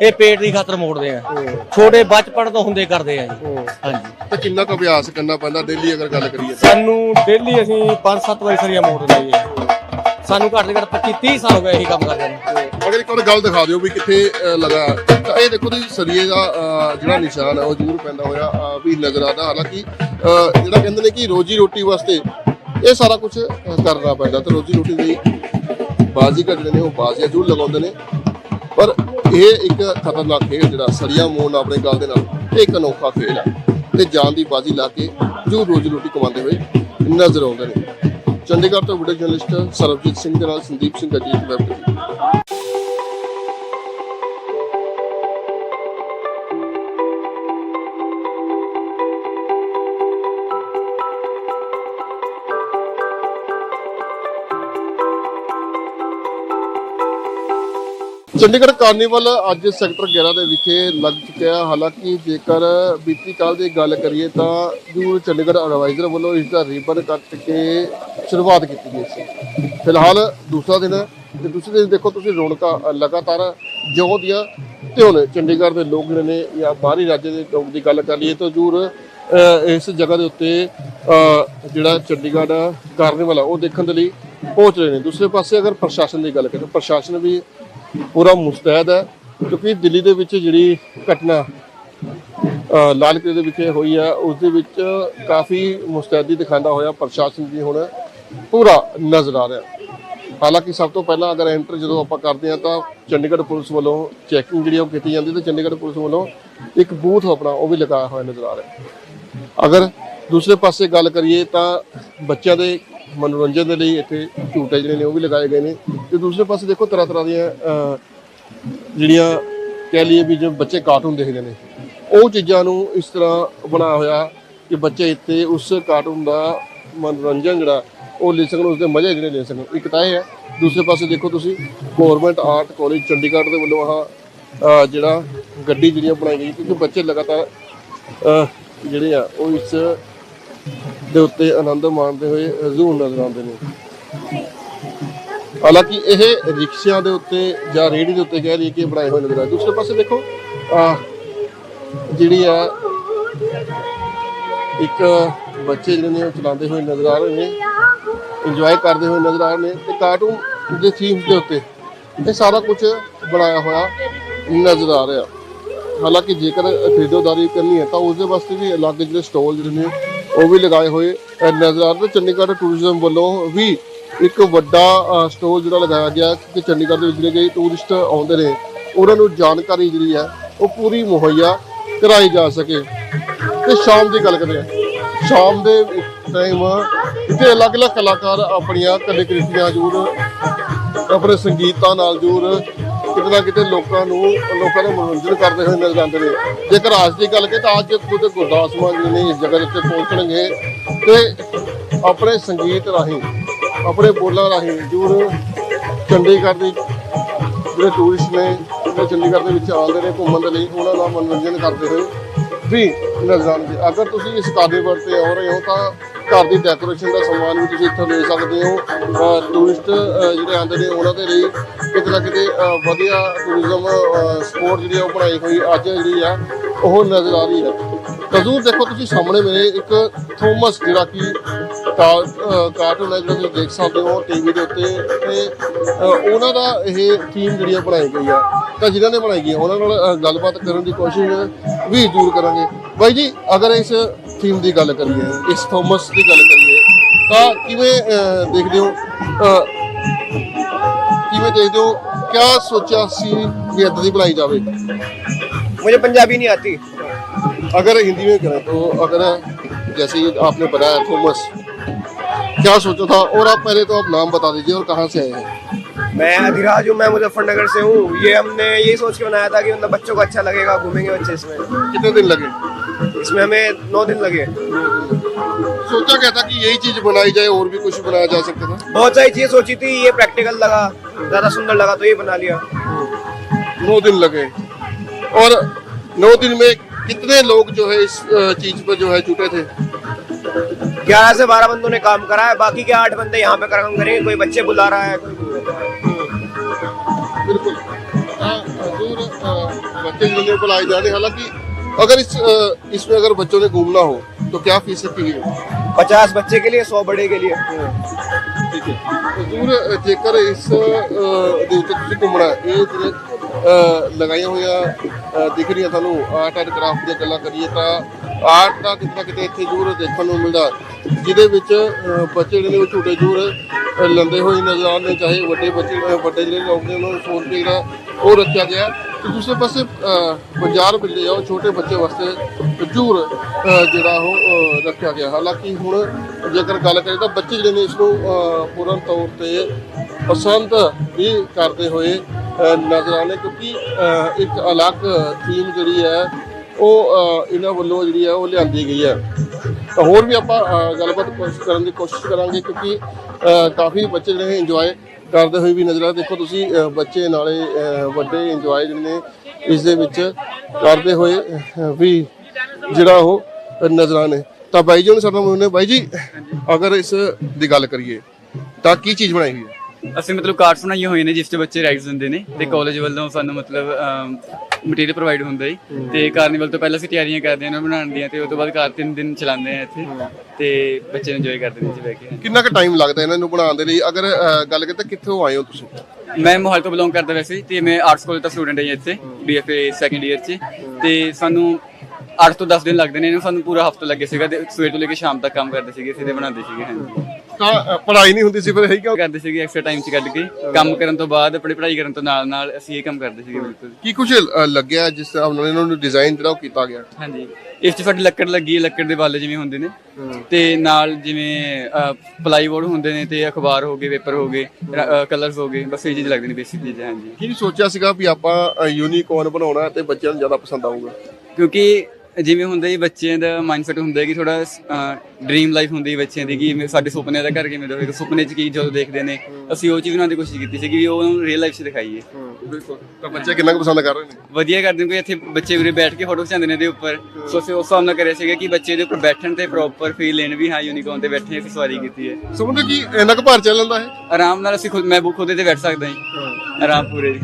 ਇਹ ਪੇਟ ਦੀ ਖਾਤਰ ਮੋੜਦੇ ਆ। ਛੋਟੇ ਬਚਪਨ ਤੋਂ ਹੁੰਦੇ ਕਰਦੇ ਆ ਜੀ। ਹਾਂਜੀ। ਤੇ ਕਿੰਨਾ ਕੁ ਅਭਿਆਸ ਕਰਨਾ ਪੈਂਦਾ ਡੇਲੀ ਅਗਰ ਗੱਲ ਕਰੀਏ? ਸਾਨੂੰ ਡੇਲੀ ਅਸੀਂ 5-7 ਵਾਰੀ ਸਰੀਆ ਮੋੜਦੇ ਜੀ। ਸਾਨੂੰ ਘੱਟ ਤੋਂ ਘੱਟ 25 30 ਸਾਲ ਹੋ ਗਏ ਇਹੀ ਕੰਮ ਕਰਦੇ ਨੂੰ। ਅਗਰ ਇੱਕ ਵਾਰ ਗੱਲ ਦਿਖਾ ਦਿਓ ਵੀ ਕਿੱਥੇ ਅਹ, ਲਗਾ ਤਾਂ ਇਹ ਦੇਖੋ ਜੀ ਸਰੀਏ ਦਾ ਅਹ, ਜਿਹੜਾ ਨਿਸ਼ਾਨ ਹੈ ਉਹ ਜ਼ਰੂਰ ਪੈਂਦਾ ਹੋਇਆ ਅਹ, ਵੀ ਨਜ਼ਰ ਆਦਾ ਹਾਲਾਂਕਿ ਅਹ, ਜਿਹੜਾ ਕਹਿੰਦੇ ਨੇ ਕਿ ਰੋਜੀ ਰੋਟੀ ਵਾਸਤੇ ਇਹ ਸਾਰਾ ਕੁਝ ਕਰਨਾ ਪੈਂਦਾ। ਤੇ ਰੋਜੀ ਰੋਟੀ ਦੀ ਬਾਜ਼ੀ ਕੱਢਦੇ ਨੇ ਉਹ ਬਾਜ਼ੀਆਂ ਜ਼ਰੂਰ ਲਗਾਉਂਦੇ ਨੇ। ਪਰ ਇਹ ਇੱਕ ਖਤਰਨਾਕ ਖੇਡ ਜਿਹੜਾ ਸਰੀਆ ਮੋਨ ਆਪਣੇ ਗੱਲ ਦੇ ਨਾਲ ਇਹ ਇੱਕ ਅਨੋਖਾ ਖੇਡ ਹੈ। ਤੇ ਜਾਨ ਦੀ ਬਾਜ਼ੀ ਲਾ ਕੇ ਜ਼ਰੂਰ ਰੋਜੀ ਰੋਟੀ ਕਮਾਉਂਦੇ ਹੋਏ ਨਜ਼ਰ ਆਉਂਦੇ ਨੇ। ਚੰਡੀਗੜ੍ਹ ਤੋਂ ਵੀਡੀਓ ਜਰਨਲਿਸਟ ਸਰਬਜੀਤ ਸਿੰਘ ਦੇ ਨਾਲ ਸੰਦੀਪ ਸਿੰਘ ਅਜੀਤ ਵੈਬ ਚੰਡੀਗੜ੍ਹ ਕਾਰਨੀਵਲ ਅੱਜ ਸੈਕਟਰ 11 ਦੇ ਵਿਖੇ ਲੱਗ ਚੁੱਕਿਆ ਹਾਲਾਂਕਿ ਜੇਕਰ ਬੀਤੀ ਕੱਲ ਦੀ ਗੱਲ ਕਰੀਏ ਤਾਂ ਜੂਰ ਚੰਡੀਗੜ੍ਹ ਐਡਵਾਈਜ਼ਰ ਵੱਲੋਂ ਇਸ ਦਾ ਰਿਬਨ ਕੱਟ ਕੇ ਸ਼ੁਰੂਆਤ ਕੀਤੀ ਗਈ ਸੀ। ਫਿਲਹਾਲ ਦੂਸਰਾ ਦਿਨ ਹੈ ਤੇ ਦੂਸਰੇ ਦਿਨ ਦੇਖੋ ਤੁਸੀਂ ਰੌਣਕਾਂ ਲਗਾਤਾਰ ਜਿਉਂ ਦੀਆਂ ਤਿਉਂ ਨੇ ਚੰਡੀਗੜ੍ਹ ਦੇ ਲੋਕ ਜਿਹੜੇ ਨੇ ਜਾਂ ਬਾਹਰੀ ਰਾਜ ਦੇ ਲੋਕ ਦੀ ਗੱਲ ਕਰ ਲਈਏ ਤਾਂ ਜੂਰ ਇਸ ਜਗ੍ਹਾ ਦੇ ਉੱਤੇ ਜਿਹੜਾ ਚੰਡੀਗੜ੍ਹ ਕਾਰਨੀਵਲ ਆ, ਉਹ ਦੇਖਣ ਦੇ ਲਈ ਪਹੁੰਚ ਰਹੇ ਨੇ। ਦੂਸਰੇ ਪਾਸੇ ਅਗਰ ਪ੍ਰਸ਼ਾਸਨ ਦੀ ਗੱਲ ਕਰੀਏ ਪ੍ਰਸ਼ਾਸਨ ਵੀ ਪੂਰਾ ਮੁਸਤੈਦ ਹੈ, ਕਿਉਂਕਿ ਦਿੱਲੀ ਦੇ ਵਿੱਚ ਜਿਹੜੀ ਘਟਨਾ ਲਾਲ ਕਿਲੇ ਦੇ ਵਿਖੇ ਹੋਈ ਹੈ, ਉਸ ਦੇ ਵਿੱਚ ਕਾਫੀ ਮੁਸਤੈਦੀ ਦਿਖਾਉਂਦਾ ਹੋਇਆ ਪ੍ਰਸ਼ਾਸਨ ਜੀ ਹੁਣ ਪੂਰਾ ਨਜ਼ਰ ਆ ਰਿਹਾ। ਹਾਲਾਂਕਿ ਸਭ ਤੋਂ ਪਹਿਲਾਂ ਅਗਰ ਐਂਟਰ ਜਦੋਂ ਆਪਾਂ ਕਰਦੇ ਹਾਂ ਤਾਂ ਚੰਡੀਗੜ੍ਹ ਪੁਲਿਸ ਵੱਲੋਂ ਚੈਕਿੰਗ ਜਿਹੜੀ ਉਹ ਕੀਤੀ ਜਾਂਦੀ ਤੇ ਚੰਡੀਗੜ੍ਹ ਪੁਲਿਸ ਵੱਲੋਂ ਇੱਕ ਬੂਥ ਆਪਣਾ ਉਹ ਵੀ ਲਗਾਇਆ ਹੋਇਆ ਨਜ਼ਰ ਆ ਰਿਹਾ। ਅਗਰ ਦੂਸਰੇ ਪਾਸੇ ਗੱਲ ਕਰੀਏ ਤਾਂ ਬੱਚਿਆਂ ਦੇ ਮਨੋਰੰਜਨ ਦੇ ਲਈ ਇੱਥੇ ਝੂਟੇ ਜਿਹੜੇ ਨੇ ਉਹ ਵੀ ਲਗਾਏ ਗਏ ਨੇ। ਤੇ ਦੂਸਰੇ ਪਾਸੇ ਦੇਖੋ ਤਰ੍ਹਾਂ ਤਰ੍ਹਾਂ ਦੀਆਂ ਜਿਹੜੀਆਂ ਕਹਿ ਲਈਏ ਵੀ ਜਿਵੇਂ ਬੱਚੇ ਕਾਰਟੂਨ ਦੇਖਦੇ ਨੇ, ਉਹ ਚੀਜ਼ਾਂ ਨੂੰ ਇਸ ਤਰ੍ਹਾਂ ਬਣਾਇਆ ਹੋਇਆ ਕਿ ਬੱਚੇ ਇੱਥੇ ਉਸ ਕਾਰਟੂਨ ਦਾ ਮਨੋਰੰਜਨ ਜਿਹੜਾ, ਉਹ ਲੈ ਸਕਣ, ਉਸਦੇ ਮਜ਼ੇ ਜਿਹੜੇ ਲੈ ਸਕਣ। ਇੱਕ ਤਾਂ ਇਹ ਹੈ, ਦੂਸਰੇ ਪਾਸੇ ਦੇਖੋ ਤੁਸੀਂ ਗਵਰਨਮੈਂਟ ਆਰਟ ਕਾਲਜ ਚੰਡੀਗੜ੍ਹ ਦੇ ਵੱਲੋਂ ਆਹ ਜਿਹੜਾ ਗੱਡੀ ਜਿਹੜੀਆਂ ਬਣਾਈ ਗਈ, ਕਿਉਂਕਿ ਬੱਚੇ ਲਗਾਤਾਰ ਜਿਹੜੇ ਆ, ਉਹ ਇਸ ਦੇ ਉੱਤੇ ਆਨੰਦ ਮਾਣਦੇ ਹੋਏ ਹਜ਼ੂਰ ਨਜ਼ਰ ਆਉਂਦੇ ਨੇ। ਹਾਲਾਂਕਿ ਇਹ ਰਿਕਸ਼ਿਆਂ ਦੇ ਉੱਤੇ ਜਾਂ ਰੇਹੜੀ ਦੇ ਉੱਤੇ ਕਹਿ ਲਈਏ ਕਿ ਬਣਾਏ ਹੋਏ ਨਜ਼ਰ ਆ ਦੂਸਰੇ ਪਾਸੇ ਦੇਖੋ ਜਿਹੜੀ ਆ, ਇੱਕ ਬੱਚੇ ਜਿਹੜੇ ਨੇ ਉਹ ਚਲਾਉਂਦੇ ਹੋਏ ਨਜ਼ਰ ਆ ਰਹੇ ਨੇ ਇੰਜੋਏ ਕਰਦੇ ਹੋਏ ਨਜ਼ਰ ਆ ਰਹੇ ਨੇ ਤੇ ਕਾਰਟੂਨ ਦੇ ਥੀਮ ਦੇ ਉੱਤੇ ਇਹ ਸਾਰਾ ਕੁਝ ਬਣਾਇਆ ਹੋਇਆ ਨਜ਼ਰ ਆ ਰਿਹਾ। ਹਾਲਾਂਕਿ ਜੇਕਰ ਖਰੀਦਦਾਰੀ ਕਰਨੀ ਹੈ ਤਾਂ ਉਸ ਦੇ ਵਾਸਤੇ ਵੀ ਅਲੱਗ ਜਿਹੜੇ ਸਟਾਲ ਜਿਹੜੇ ਨੇ ਉਹ ਵੀ ਲਗਾਏ ਹੋਏ ਨਜ਼ਰ ਆ ਰਹੇ ਨੇ। ਚੰਡੀਗੜ੍ਹ ਟੂਰਿਜ਼ਮ ਵੱਲੋਂ ਵੀ ਇੱਕ ਵੱਡਾ ਸਟਾਲ ਜਿਹੜਾ ਲਗਾਇਆ ਗਿਆ ਕਿ ਚੰਡੀਗੜ੍ਹ ਦੇ ਵਿੱਚ ਜਿਹੜੇ ਕਈ ਟੂਰਿਸਟ ਆਉਂਦੇ ਨੇ, ਉਹਨਾਂ ਨੂੰ ਜਾਣਕਾਰੀ ਜਿਹੜੀ ਹੈ, ਉਹ ਪੂਰੀ ਮੁਹੱਈਆ ਕਰਾਈ ਜਾ ਸਕੇ। ਤੇ ਸ਼ਾਮ ਦੀ ਗੱਲ ਕਰਦੇ ਹਾਂ ਸ਼ਾਮ ਦੇ ਟਾਈਮ ਇੱਥੇ ਅਲੱਗ-ਅਲੱਗ ਕਲਾਕਾਰ ਆਪਣੀਆਂ ਕਲਾਕ੍ਰਿਤੀਆਂ ਜ਼ਰੂਰ, ਆਪਣੇ ਸੰਗੀਤਾਂ ਨਾਲ ਜ਼ਰੂਰ ਕਿਤੇ ਨਾ ਕਿਤੇ ਲੋਕਾਂ ਨੂੰ ਲੋਕਾਂ ਨੂੰ ਮਨੋਰੰਜਨ ਕਰਦੇ ਹੋਏ ਨਜ਼ਰ ਆਉਂਦੇ ਨੇ। ਜੇਕਰ ਅੱਜ ਦੀ ਗੱਲ ਕਰੀਏ ਤਾਂ ਅੱਜ ਖੁਦ ਗੁਰਦਾਸ ਮਾਨ ਜੀ ਨੇ ਇਸ ਜਗ੍ਹਾ ਦੇ ਉੱਤੇ ਪਹੁੰਚਣਗੇ ਤੇ ਆਪਣੇ ਸੰਗੀਤ ਰਾਹੀਂ ਆਪਣੇ ਬੋਲਾਂ ਰਾਹੀਂ ਜੂਰ ਚੰਡੀਗੜ੍ਹ ਦੀ ਜਿਹੜੇ ਟੂਰਿਸਟ ਨੇ, ਜਿਹੜੇ ਚੰਡੀਗੜ੍ਹ ਦੇ ਵਿੱਚ ਆਉਂਦੇ ਨੇ ਘੁੰਮਣ ਦੇ ਲਈ, ਉਹਨਾਂ ਦਾ ਮਨੋਰੰਜਨ ਕਰਦੇ ਹੋਏ ਵੀ ਨਜ਼ਰ ਆਉਣਗੇ ਅਗਰ ਤੁਸੀਂ ਇਸ ਕਾਰਨੀਵਲ ਤੇ ਆ ਰਹੇ ਹੋ ਤਾਂ ਘਰ ਦੀ ਡੈਕੋਰੇਸ਼ਨ ਦਾ ਸਮਾਨ ਵੀ ਤੁਸੀਂ ਇੱਥੋਂ ਲੈ ਸਕਦੇ ਹੋ। ਟੂਰਿਸਟ ਜਿਹੜੇ ਆਉਂਦੇ ਨੇ, ਉਹਨਾਂ ਦੇ ਲਈ ਕਿਤੇ ਨਾ ਕਿਤੇ ਵਧੀਆ ਟੂਰਿਜ਼ਮ ਸਪੋਰਟ ਜਿਹੜੀ ਆ ਉਹ ਬਣਾਈ ਹੋਈ ਅੱਜ ਜਿਹੜੀ ਆ, ਉਹ ਨਜ਼ਰ ਆ ਰਹੀ ਹੈ। ਕਜ਼ੂਰ ਦੇਖੋ ਤੁਸੀਂ ਸਾਹਮਣੇ ਮੇਰੇ ਇੱਕ ਥੋਮਸ ਜਿਹੜਾ ਕਿ ਕਾਰਟੂਨ ਹੈ ਜਿਹੜਾ ਤੁਸੀਂ ਦੇਖ ਸਕਦੇ ਹੋ ਟੀਵੀ ਦੇ ਉੱਤੇ ਤੇ ਅਹ ਉਹਨਾਂ ਦਾ ਇਹ ਥੀਮ ਜਿਹੜੀ ਆ ਬਣਾਈ ਗਈ ਆ ਤਾਂ ਜਿਨ੍ਹਾਂ ਨੇ ਬਣਾਈ ਗਈ ਆ, ਉਹਨਾਂ ਨਾਲ ਅਹ ਗੱਲਬਾਤ ਕਰਨ ਦੀ ਕੋਸ਼ਿਸ਼ ਵੀ ਜ਼ਰੂਰ ਕਰਾਂਗੇ ਬਾਈ ਜੀ ਅਗਰ ਇਸ ਥੀਮ ਦੀ ਗੱਲ ਕਰੀਏ ਇਸ ਥੋਮਸ ਦੀ ਗੱਲ ਕਰੀਏ ਤਾਂ ਕਿਵੇਂ ਅਹ, ਦੇਖਦੇ ਹੋ ਅਹ, ਕਿਵੇਂ ਦੇਖਦੇ ਹੋ ਕਿਆ ਸੋਚਿਆ ਸੀ ਵੀ ਇਦਾਂ ਦੀ ਬਣਾਈ ਜਾਵੇ मुझे पंजाबी नहीं आती अगर हिंदी में करें तो अगर जैसे ये आपने बताया थॉमस क्या सोचा था? और आप पहले तो आप नाम बता दीजिए और कहाँ से आए हैं? मैं अधिराज हूँ मैं मुजफ्फरनगर से हूँ। ये हमने यही सोच के बनाया था कि मतलब बच्चों को अच्छा लगेगा घूमेंगे बच्चे इसमें। कितने दिन लगे? इसमें हमें नौ दिन लगे। सोचा क्या था कि यही चीज़ बनाई जाए और भी कुछ बनाया जा सकता था? बहुत सारी चीज़ें सोची थी ये प्रैक्टिकल लगा ज़्यादा सुंदर लगा तो ये बना लिया। नौ दिन लगे। और नौ दिन में कितने लोग जो है इस चीज़ पर जो है जुटे थे? ग्यारह से बारह बंदों ने काम करा है, बाकी के आठ बंदे यहाँ पे काम करेंगे, कोई बच्चे बुला रहा है। बिल्कुल। रहे बच्चे हालाँकि अगर इस इसमें अगर बच्चों ने घूमना हो तो क्या फीस रखी गई है पचास बच्चे के लिए सौ बड़े के लिए ਠੀਕ ਹੈ ਹਜ਼ੂਰ ਜੇਕਰ ਇਸ ਅਹ, ਦੇ ਉੱਤੇ ਤੁਸੀਂ ਘੁੰਮਣਾ ਹੈ, ਇਹ ਜਿਹੜੇ ਅਹ, ਲਗਾਈਆਂ ਹੋਈਆਂ ਅਹ, ਦਿਖ ਰਹੀਆਂ ਤੁਹਾਨੂੰ ਆਰਟ ਐਂਡ ਕਰਾਫਟ ਦੀਆਂ ਗੱਲਾਂ ਕਰੀਏ ਤਾਂ ਆਰਟ ਦਾ ਕਿਤੇ ਨਾ ਕਿਤੇ ਇੱਥੇ ਜ਼ਰੂਰ ਦੇਖਣ ਨੂੰ ਮਿਲਦਾ ਜਿਹਦੇ ਵਿੱਚ ਅਹ, ਬੱਚੇ ਜਿਹੜੇ ਨੇ ਉਹ ਝੂਟੇ ਜ਼ਰੂਰ ਅਹ, ਲੈਂਦੇ ਹੋਏ ਨਜ਼ਰ ਆਉਂਦੇ ਚਾਹੇ ਵੱਡੇ ਬੱਚੇ ਅਹ, ਵੱਡੇ ਜਿਹੜੇ ਲੋਕ ਨੇ ਉਹਨਾਂ ਨੂੰ ਫੋਨ ਤੇ ਜਿਹੜਾ ਉਹ ਰੱਖਿਆ ਗਿਆ ਤੇ ਦੂਸਰੇ ਪਾਸੇ ਅਹ, ਬਾਜ਼ਾਰ ਮਿਲਦੇ ਆ ਉਹ ਛੋਟੇ ਬੱਚੇ ਵਾਸਤੇ ਜ਼ਰੂਰ ਜਿਹੜਾ ਉਹ ਰੱਖਿਆ ਗਿਆ। ਹਾਲਾਂਕਿ ਹੁਣ ਜੇਕਰ ਗੱਲ ਕਰੀਏ ਤਾਂ ਬੱਚੇ ਜਿਹੜੇ ਨੇ ਇਸ ਨੂੰ ਪੂਰਨ ਤੌਰ ਤੇ ਪਸੰਦ ਵੀ ਕਰਦੇ ਹੋਏ ਨਜ਼ਰ ਆਉਂਦੇ ਕਿਉਂਕਿ ਇੱਕ ਅਲੱਗ ਥੀਮ ਜਿਹੜੀ ਹੈ ਉਹ ਇਹਨਾਂ ਵੱਲੋਂ ਜਿਹੜੀ ਹੈ ਉਹ ਲਿਆਂਦੀ ਗਈ ਹੈ। ਤਾਂ ਹੋਰ ਵੀ ਆਪਾਂ ਗੱਲਬਾਤ ਕਰਨ ਦੀ ਕੋਸ਼ਿਸ਼ ਕਰਾਂਗੇ ਕਿਉਂਕਿ ਕਾਫੀ ਬੱਚੇ ਜਿਹੜੇ ਇੰਜੋਏ ਕਰਦੇ ਹੋਏ ਵੀ ਨਜ਼ਰ ਆ ਦੇਖੋ ਤੁਸੀਂ ਅਹ, ਬੱਚੇ ਨਾਲੇ ਅਹ, ਵੱਡੇ ਇੰਜੋਏ ਜਿਹੜੇ ਨੇ ਇਸ ਦੇ ਵਿੱਚ ਕਰਦੇ ਹੋਏ ਅਹ, ਵੀ ਜਿਹੜਾ ਉਹ ਨਜ਼ਰਾਂ ਨੇ। ਤਾਂ ਬਾਈ ਜੀ ਹੁਣ ਸਾਡਾ ਮੁੰਨੇ ਬਾਈ ਜੀ ਅਗਰ ਇਸ ਦੀ ਗੱਲ ਕਰੀਏ ਤਾਂ ਕੀ ਚੀਜ਼ ਬਣਾਈ ਹੋਈ ਹੈ? ਅਸੀਂ ਮਤਲਬ ਕਾਰਡਸ ਬਣਾਈਆਂ ਹੋਈਆਂ ਨੇ ਜਿਸ ਤੇ ਬੱਚੇ ਰਾਈਡਸ ਦਿੰਦੇ ਨੇ ਤੇ ਕਾਲਜ ਵੱਲੋਂ ਸਾਨੂੰ ਮਤਲਬ ਮਟੀਰੀਅਲ ਪ੍ਰੋਵਾਈਡ ਹੁੰਦਾ ਹੈ। ਤੇ ਕਾਰਨੀਵਲ ਤੋਂ ਪਹਿਲਾਂ ਅਸੀਂ ਤਿਆਰੀਆਂ ਕਰਦੇ ਹਾਂ ਉਹਨਾਂ ਬਣਾਉਣ ਦੀਆਂ ਤੇ ਉਸ ਤੋਂ ਬਾਅਦ ਕਾਰ ਤਿੰਨ ਦਿਨ ਚਲਾਉਂਦੇ ਆ ਇੱਥੇ ਤੇ ਬੱਚੇ ਇੰਜੋਏ ਕਰਦੇ ਨੇ ਜੀ ਬਹਿ ਕੇ। ਕਿੰਨਾ ਕੁ ਟਾਈਮ ਲੱਗਦਾ ਇਹਨਾਂ ਨੂੰ ਬਣਾਉਣ ਦੇ ਲਈ? ਅਗਰ ਗੱਲ ਕਰੀਏ ਤਾਂ ਕਿੱਥੋਂ ਆਏ ਹੋ ਤੁਸੀਂ? ਮੈਂ ਮੋਹਾਲੀ ਤੋਂ ਬਿਲੋਂਗ ਕਰਦਾ ਵੈਸੇ ਤੇ ਮੈਂ ਆਰਟਸ ਕਾਲਜ ਦਾ ਸਟੂਡੈਂਟ ਹਾਂ ਇੱਥੇ ਬੀਐਫਏ ਸੈਕੰਡ ਇਅਰ 'ਚ। ਤੇ ਸਾਨੂੰ 8 ਤੋਂ 10 ਦਿਨ ਲੱਗਦੇ ਨੇ ਇਹਨੂੰ ਸਾਨੂੰ ਪੂਰਾ ਹਫਤਾ ਲੱਗੇ ਸੀਗਾ ਤੇ ਸਵੇਰ ਤੋਂ ਲੈ ਕੇ ਸ਼ਾਮ ਤੱਕ ਕੰਮ ਕਰਦੇ ਸੀਗੇ ਤੇ ਬਣਾਉਂਦੇ ਸੀਗੇ ਹਾਂਜੀ। ਤਾਂ ਪੜ੍ਹਾਈ ਨਹੀਂ ਹੁੰਦੀ ਸੀ ਫਿਰ ਇਹੀ ਕਿਉਂ ਕਰਦੇ ਸੀਗੇ ਐਕਸਟਰਾ ਟਾਈਮ 'ਚ ਕੱਢ ਕੇ। ਕੰਮ ਕਰਨ ਤੋਂ ਬਾਅਦ ਆਪਣੀ ਪੜ੍ਹਾਈ ਕਰਨ ਤੋਂ ਨਾਲ ਨਾਲ ਅਸੀਂ ਇਹ ਕੰਮ ਕਰਦੇ ਸੀਗੇ ਬਿਲਕੁਲ। ਕੀ ਕੁਝ ਲੱਗਿਆ ਜਿਸ ਤਰ੍ਹਾਂ ਉਹਨਾਂ ਨੇ ਇਹਨਾਂ ਨੂੰ ਡਿਜ਼ਾਈਨ ਜਿਹੜਾ ਉਹ ਕੀਤਾ ਗਿਆ? ਹਾਂਜੀ। ਇਸ 'ਚ ਸਾਡੀ ਲੱਕੜ ਲੱਗੀ ਹੈ ਲੱਕੜ ਦੇ ਬਾਲੇ ਜਿਵੇਂ ਹੁੰਦੇ ਨੇ। ਤੇ ਨਾਲ ਜਿਵੇਂ ਪਲਾਈਵੁੱਡ ਹੁੰਦੇ ਨੇ ਤੇ ਅਖਬਾਰ ਹੋ ਗਏ ਪੇਪਰ ਹੋ ਗਏ ਕਲਰਸ ਹੋ ਗਏ ਬਸ ਇਹ ਚੀਜ਼ ਲੱਗਦੇ ਨੇ ਬੇਸਿਕ ਚੀਜ਼ਾਂ ਹਾਂਜੀ। ਕੀ ਸੋਚਿਆ ਸੀਗਾ ਵੀ ਆਪਾਂ ਯੂਨੀਕੋਰਨ ਬਣਾਉਣਾ ਤੇ ਬੱਚਿਆਂ ਨੂੰ ਜ਼ਿਆਦਾ ਪਸੰਦ ਆਊਗਾ? ਕਿਉਂਕਿ ਜਿਵੇਂ ਹੁੰਦਾ ਜੀ ਬੱਚਿਆਂ ਦਾ ਮਾਈਂਡਸੈਟ ਹੁੰਦਾ ਕਿ ਥੋੜਾ ਡ੍ਰੀਮ ਲਾਈਫ ਹੁੰਦੀ ਬੱਚਿਆਂ ਦੀ ਕਿ ਸਾਡੇ ਸੁਪਨੇ ਦਾ ਘਰ ਕਿਵੇਂ ਦਾ ਹੋਵੇਗਾ ਸੁਪਨੇ 'ਚ ਕੀ ਜਦੋਂ ਦੇਖਦੇ ਨੇ ਅਸੀਂ ਉਹ ਚੀਜ਼ ਬਣਾਉਣ ਦੀ ਕੋਸ਼ਿਸ਼ ਕੀਤੀ ਸੀ ਕਿ ਵੀ ਉਹ ਰੀਅਲ ਲਾਈਫ 'ਚ ਦਿਖਾਈਏ। ਬਿਲਕੁਲ। ਤਾਂ ਬੱਚੇ ਕਿੰਨਾ ਕੁ ਪਸੰਦ ਕਰ ਰਹੇ ਨੇ? ਵਧੀਆ ਕਰਦੇ ਨੇ ਕੋਈ ਇੱਥੇ ਬੱਚੇ ਵੀਰੇ ਬੈਠ ਕੇ ਫੋਟੋ ਖਿਚਾਉਂਦੇ ਨੇ ਇਹਦੇ ਉੱਪਰ। ਸੋ ਅਸੀਂ ਉਸ ਹਿਸਾਬ ਨਾਲ ਕਰਿਆ ਸੀਗਾ ਕਿ ਬੱਚੇ ਦੇ ਉੱਪਰ ਬੈਠਣ ਤੇ ਪ੍ਰੋਪਰ ਫੀਲ ਲੈਣ ਵੀ ਹਾਂ ਯੂਨੀਕੋਰਨ ਤੇ ਬੈਠੇ ਅਸੀਂ ਸਵਾਰੀ ਕੀਤੀ ਹੈ। ਸਮਝਦੇ ਕੀ ਇੰਨਾ ਕੁ ਭਾਰ ਚੱਲ ਲੈਂਦਾ ਹੈ ਆਰਾਮ ਨਾਲ ਅਸੀਂ ਖੁਦ ਮੈਂ ਬੁੱਕ ਖੁਦ ਤੇ ਬੈਠ ਸਕਦਾ ਹਾਂ। ਆਰਾਮ ਪੂਰੇ ਜੀ।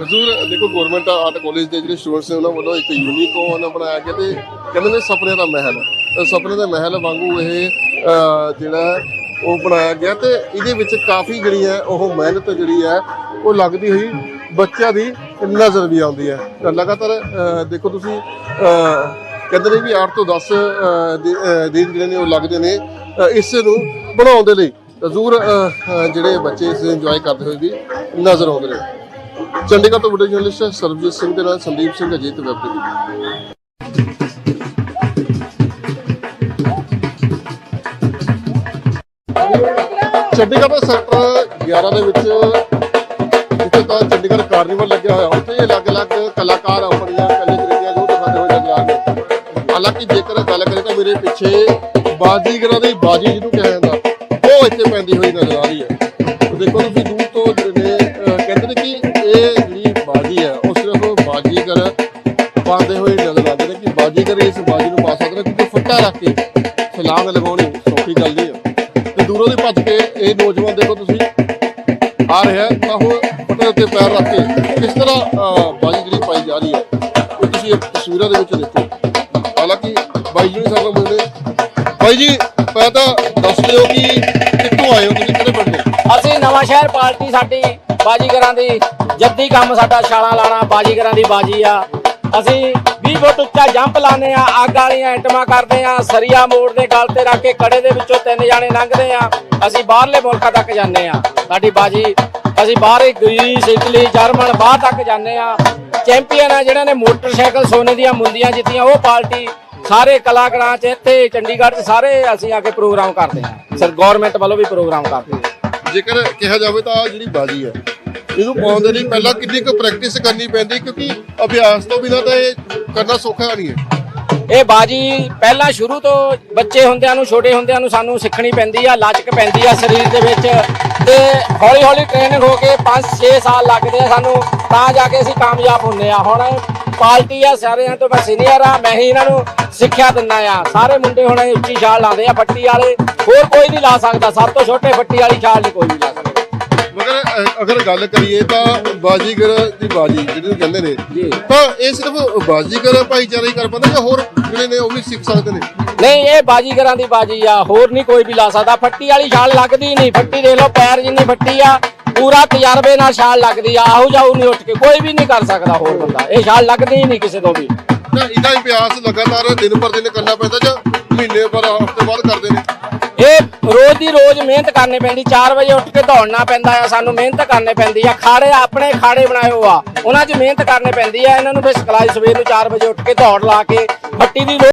ਹਜ਼ੂਰ ਦੇਖੋ ਗਵਰਨਮੈਂਟ ਆਰਟ ਕਾਲਜ ਦੇ ਜਿਹੜੇ ਸਟੂਡੈਂਟਸ ਨੇ ਉਹਨਾਂ ਵੱਲੋਂ ਇੱਕ ਯੂਨੀਕੋਰਨ ਬਣਾਇਆ ਗਿਆ ਤੇ ਕਹਿੰਦੇ ਨੇ ਸੁਪਨੇ ਦਾ ਮਹਿਲ। ਤਾਂ ਸੁਪਨੇ ਦੇ ਮਹਿਲ ਵਾਂਗੂ ਇਹ ਜਿਹੜਾ ਉਹ ਬਣਾਇਆ ਗਿਆ ਤੇ ਇਹਦੇ ਵਿੱਚ ਕਾਫੀ ਜਿਹੜੀ ਹੈ ਉਹ ਮਿਹਨਤ ਜਿਹੜੀ ਹੈ ਉਹ ਲੱਗਦੀ ਹੋਈ ਬੱਚਿਆਂ ਦੀ ਨਜ਼ਰ ਵੀ ਆਉਂਦੀ ਹੈ। ਲਗਾਤਾਰ ਦੇਖੋ ਤੁਸੀਂ ਕਹਿੰਦੇ ਨੇ ਵੀ 8 ਤੋਂ 10 ਅਹ, ਦਿਨ ਜਿਹੜੇ ਨੇ ਉਹ ਲੱਗਦੇ ਨੇ ਇਸ ਨੂੰ ਬਣਾਉਣ ਦੇ ਲਈ ਤਾਂ ਜ਼ਰੂਰ ਜਿਹੜੇ ਬੱਚੇ ਇਸ ਨੂੰ ਇੰਜੋਏ ਕਰਦੇ ਹੋਏ ਵੀ ਨਜ਼ਰ ਆਉਂਦੇ ਨੇ। ਚੰਡੀਗੜ੍ਹ ਤੋਂ ਵੀਡੀਓ ਜਰਨਲਿਸਟ ਸਰਬਜੀਤ ਸਿੰਘ ਦੇ ਨਾਲ Sandeep Singh Ajit web TV Chandigarh sector 11 ਦੇ ਵਿੱਚ, ਜਿੱਥੇ ਤਾਂ ਚੰਡੀਗੜ੍ਹ ਕਾਰਨੀਵਲ ਲੱਗਿਆ ਹੋਇਆ, ਉੱਥੇ ਅਲੱਗ-ਅਲੱਗ ਕਲਾਕਾਰ ਆਪਣੀਆਂ ਕਲਾਕ੍ਰਿਤੀਆਂ ਜੋ ਦਿਖਾਉਂਦੇ ਹੋਏ ਨਜ਼ਰ ਆ ਰਹੇ ਹਾਲਾਂਕਿ ਜੇਕਰ ਗੱਲ ਕਰੀਏ ਤਾਂ ਮੇਰੇ ਪਿੱਛੇ ਬਾਜੀਗਰਾਂ ਦੀ ਬਾਜੀ ਜਿਹਨੂੰ ਕਿਹਾ ਜਾਂਦਾ, ਉਹ ਇੱਥੇ ਪੈਂਦੀ ਹੋਈ ਨਜ਼ਰ ਆ ਰਹੀ ਹੈ। ਦੇਖੋ ਤੁਸੀਂ ਜੇਕਰ ਨੇ ਇਸ ਬਾਜੀ ਨੂੰ ਪਾ ਸਕਦੇ ਨੇ ਕਿਉਂਕਿ ਫੱਟਾ ਰੱਖ ਕੇ ਛਲਾਂਗ ਲਗਾਉਣੀ ਸੌਖੀ ਗੱਲ ਨਹੀਂ ਹੈ ਤੇ ਦੂਰੋਂ ਦੀ ਭੱਜ ਕੇ ਇਹ ਨੌਜਵਾਨ ਦੇਖੋ ਤੁਸੀਂ, ਆ ਰਿਹਾ ਹੈ, ਤਾਂ ਉਹ ਫੱਟੇ ਉੱਤੇ ਪੈਰ ਰੱਖ ਕੇ ਕਿਸ ਤਰ੍ਹਾਂ ਬਾਜੀ ਜਿਹੜੀ ਪਾਈ ਜਾ ਰਹੀ ਹੈ ਤੁਸੀਂ ਇਹ ਤਸਵੀਰਾਂ ਦੇ ਵਿੱਚ ਦੇਖੋ। ਹਾਲਾਂਕਿ ਬਾਈ ਜੀ ਨੇ ਸਾਨੂੰ ਮਿਲਦੇ। ਬਾਈ ਜੀ ਪਹਿਲਾਂ ਤਾਂ ਦੱਸ ਦਿਓ ਕਿ ਕਿੱਥੋਂ ਆਏ ਹੋ ਤੁਸੀਂ, ਕਿਹੜੇ ਪਿੰਡ ਦੇ ਅਸੀਂ ਨਵਾਂ ਸ਼ਹਿਰ ਪਾਰਟੀ ਸਾਡੀ ਬਾਜੀਗਰਾਂ ਦੀ ਜੱਦੀ ਕੰਮ ਸਾਡਾ ਛਾਲਾਂ ਲਾਣਾ, ਬਾਜੀਗਰਾਂ ਦੀ ਬਾਜੀ ਆ। ਅਸੀਂ 20 ਫੁੱਟ ਉੱਚਾ ਜੰਪ ਲਾਉਂਦੇ ਆ ਅੱਗ ਵਾਲੀਆਂ ਐਟਮਾਂ ਕਰਦੇ ਆ ਸਰੀਆ ਮੋੜ ਦੇ ਗਲ ਤੇ ਰੱਖ ਕੇ ਕੜੇ ਦੇ ਵਿੱਚੋਂ ਤਿੰਨ ਜਾਣੇ ਲੰਘਦੇ ਆ ਅਸੀਂ ਬਾਹਰਲੇ ਮੁਲਕਾਂ ਤੱਕ ਜਾਂਦੇ ਆ ਸਾਡੀ ਬਾਜੀ, ਅਸੀਂ ਬਾਹਰ ਗ੍ਰੀਸ, ਇਟਲੀ, ਜਰਮਨ ਬਾਹਰ ਤੱਕ ਜਾਂਦੇ ਆ ਚੈਂਪੀਅਨ ਆ ਜਿਹਨਾਂ ਨੇ ਮੋਟਰਸਾਈਕਲ ਸੋਨੇ ਦੀਆਂ ਮੁੰਦੀਆਂ ਜਿੱਤੀਆਂ, ਉਹ ਪਾਰਟੀ ਸਾਰੇ ਕਲਾਕਾਰਾਂ ਚ ਇੱਥੇ ਚੰਡੀਗੜ੍ਹ ਚ ਸਾਰੇ ਅਸੀਂ ਆ ਕੇ ਪ੍ਰੋਗਰਾਮ ਕਰਦੇ ਆ ਸਰ ਗਵਰਨਮੈਂਟ ਵੱਲੋਂ ਵੀ ਪ੍ਰੋਗਰਾਮ ਕਰਦੇ ਆ ਜੇਕਰ ਕਿਹਾ ਜਾਵੇ ਤਾਂ ਜਿਹੜੀ ਬਾਜੀ ਹੈ ਇਹਨੂੰ ਪਾਉਣ ਦੇ ਲਈ ਪਹਿਲਾਂ ਕਿੰਨੀ ਕੁ ਪ੍ਰੈਕਟਿਸ ਕਰਨੀ ਪੈਂਦੀ, ਕਿਉਂਕਿ ਅਭਿਆਸ ਤੋਂ ਬਿਨਾਂ ਤਾਂ ਇਹ ਕਰਨਾ ਸੌਖਾ ਨਹੀਂ ਹੈ। ਇਹ ਬਾਜੀ ਪਹਿਲਾਂ ਸ਼ੁਰੂ ਤੋਂ ਬੱਚੇ ਹੁੰਦਿਆਂ ਨੂੰ, ਛੋਟੇ ਹੁੰਦਿਆਂ ਨੂੰ ਸਾਨੂੰ ਸਿੱਖਣੀ ਪੈਂਦੀ ਆ, ਲਚਕ ਪੈਂਦੀ ਆ ਸਰੀਰ ਦੇ ਵਿੱਚ। ਤੇ ਹੌਲੀ ਹੌਲੀ ਟ੍ਰੇਨਿੰਗ ਹੋ ਕੇ 5-6 ਸਾਲ ਲੱਗਦੇ ਆ ਸਾਨੂੰ, ਤਾਂ ਜਾ ਕੇ ਅਸੀਂ ਕਾਮਯਾਬ ਹੁੰਨੇ ਆ। ਹੁਣ ਪਾਰਟੀ ਆ, ਸਾਰਿਆਂ ਤੋਂ ਮੈਂ ਸੀਨੀਅਰ ਆ, ਮੈਂ ਹੀ ਇਹਨਾਂ ਨੂੰ ਸਿੱਖਿਆ ਦਿੰਦਾ ਆ। ਸਾਰੇ ਮੁੰਡੇ ਹੁਣ ਉੱਚੀ ਛਾਲ ਲਾਉਂਦੇ ਆ ਫੱਟੀ ਵਾਲੇ, ਹੋਰ ਕੋਈ ਨਹੀਂ ਲਾ ਸਕਦਾ। ਸਭ ਤੋਂ ਛੋਟੇ ਫੱਟੀ ਵਾਲੀ ਛਾਲ ਨਹੀਂ ਕੋਈ ਨਹੀਂ ਲਾ ਸਕਦਾ। ਮਗਰ ਅ- ਅਗਰ ਗੱਲ ਕਰੀਏ ਤਾਂ ਬਾਜੀਗਰ ਦੀ ਬਾਜੀ ਜਿਹਨੂੰ ਕਹਿੰਦੇ ਨੇ। ਤਾਂ ਇਹ ਸਿਰਫ ਬਾਜੀਗਰ ਭਾਈਚਾਰਾ ਹੀ ਕਰ ਪਾਉਂਦਾ ਜਾਂ ਹੋਰ ਜਿਹੜੇ ਨੇ ਉਹ ਵੀ ਸਿੱਖ ਸਕਦੇ ਨੇ? ਨਹੀਂ ਇਹ ਬਾਜੀਗਰਾਂ ਦੀ ਬਾਜੀ ਆ ਹੋਰ ਨਹੀਂ ਕੋਈ ਵੀ ਲਾ ਸਕਦਾ। ਫੱਟੀ ਵਾਲੀ ਛਾਲ ਲੱਗਦੀ ਨਹੀਂ ਫੱਟੀ ਦੇਖ ਲਓ ਪੈਰ ਜਿੰਨੀ ਫੱਟੀ ਆ ਪੂਰਾ ਤਜਰਬੇ ਨਾਲ ਛਾਲ ਲੱਗਦੀ ਆ ਆਹੂ ਜਾਊ ਨਹੀਂ ਉੱਠ ਕੇ ਕੋਈ ਵੀ ਨਹੀਂ ਕਰ ਸਕਦਾ ਹੋਰ ਬੰਦਾ। ਇਹ ਛਾਲ ਲੱਗਦੀ ਹੀ ਨਹੀਂ ਕਿਸੇ ਤੋਂ ਵੀ। ਤਾਂ ਇਹਦਾ ਅਭਿਆਸ ਲਗਾਤਾਰ ਦਿਨ ਪਰ ਦਿਨ ਕਰਨਾ ਪੈਂਦਾ ਜਾਂ ਮਹੀਨੇ ਪਰ ਹਫ਼ਤੇ ਬਾਅਦ ਕਰਦੇ ਨੇ। ਇਹ ਰੋਜ਼ ਦੀ ਰੋਜ਼ ਮਿਹਨਤ ਕਰਨੀ ਪੈਂਦੀ 4 ਵਜੇ ਉੱਠ ਕੇ ਦੌੜਨਾ ਪੈਂਦਾ ਆ, ਸਾਨੂੰ ਮਿਹਨਤ ਕਰਨੀ ਪੈਂਦੀ ਆ। ਖਾੜੇ ਆਪਣੇ ਖਾੜੇ ਬਣਾਏ ਹੋ ਆ, ਉਹਨਾਂ 'ਚ ਮਿਹਨਤ ਕਰਨੀ ਪੈਂਦੀ ਆ। ਇਹਨਾਂ ਨੂੰ ਫਿਰ ਸਿਖਲਾਈ ਸਵੇਰ ਨੂੰ 4 ਵਜੇ ਉੱਠ ਕੇ ਦੌੜ ਲਾ ਕੇ ਮੱਟੀ ਦੀ ਰੋਜ਼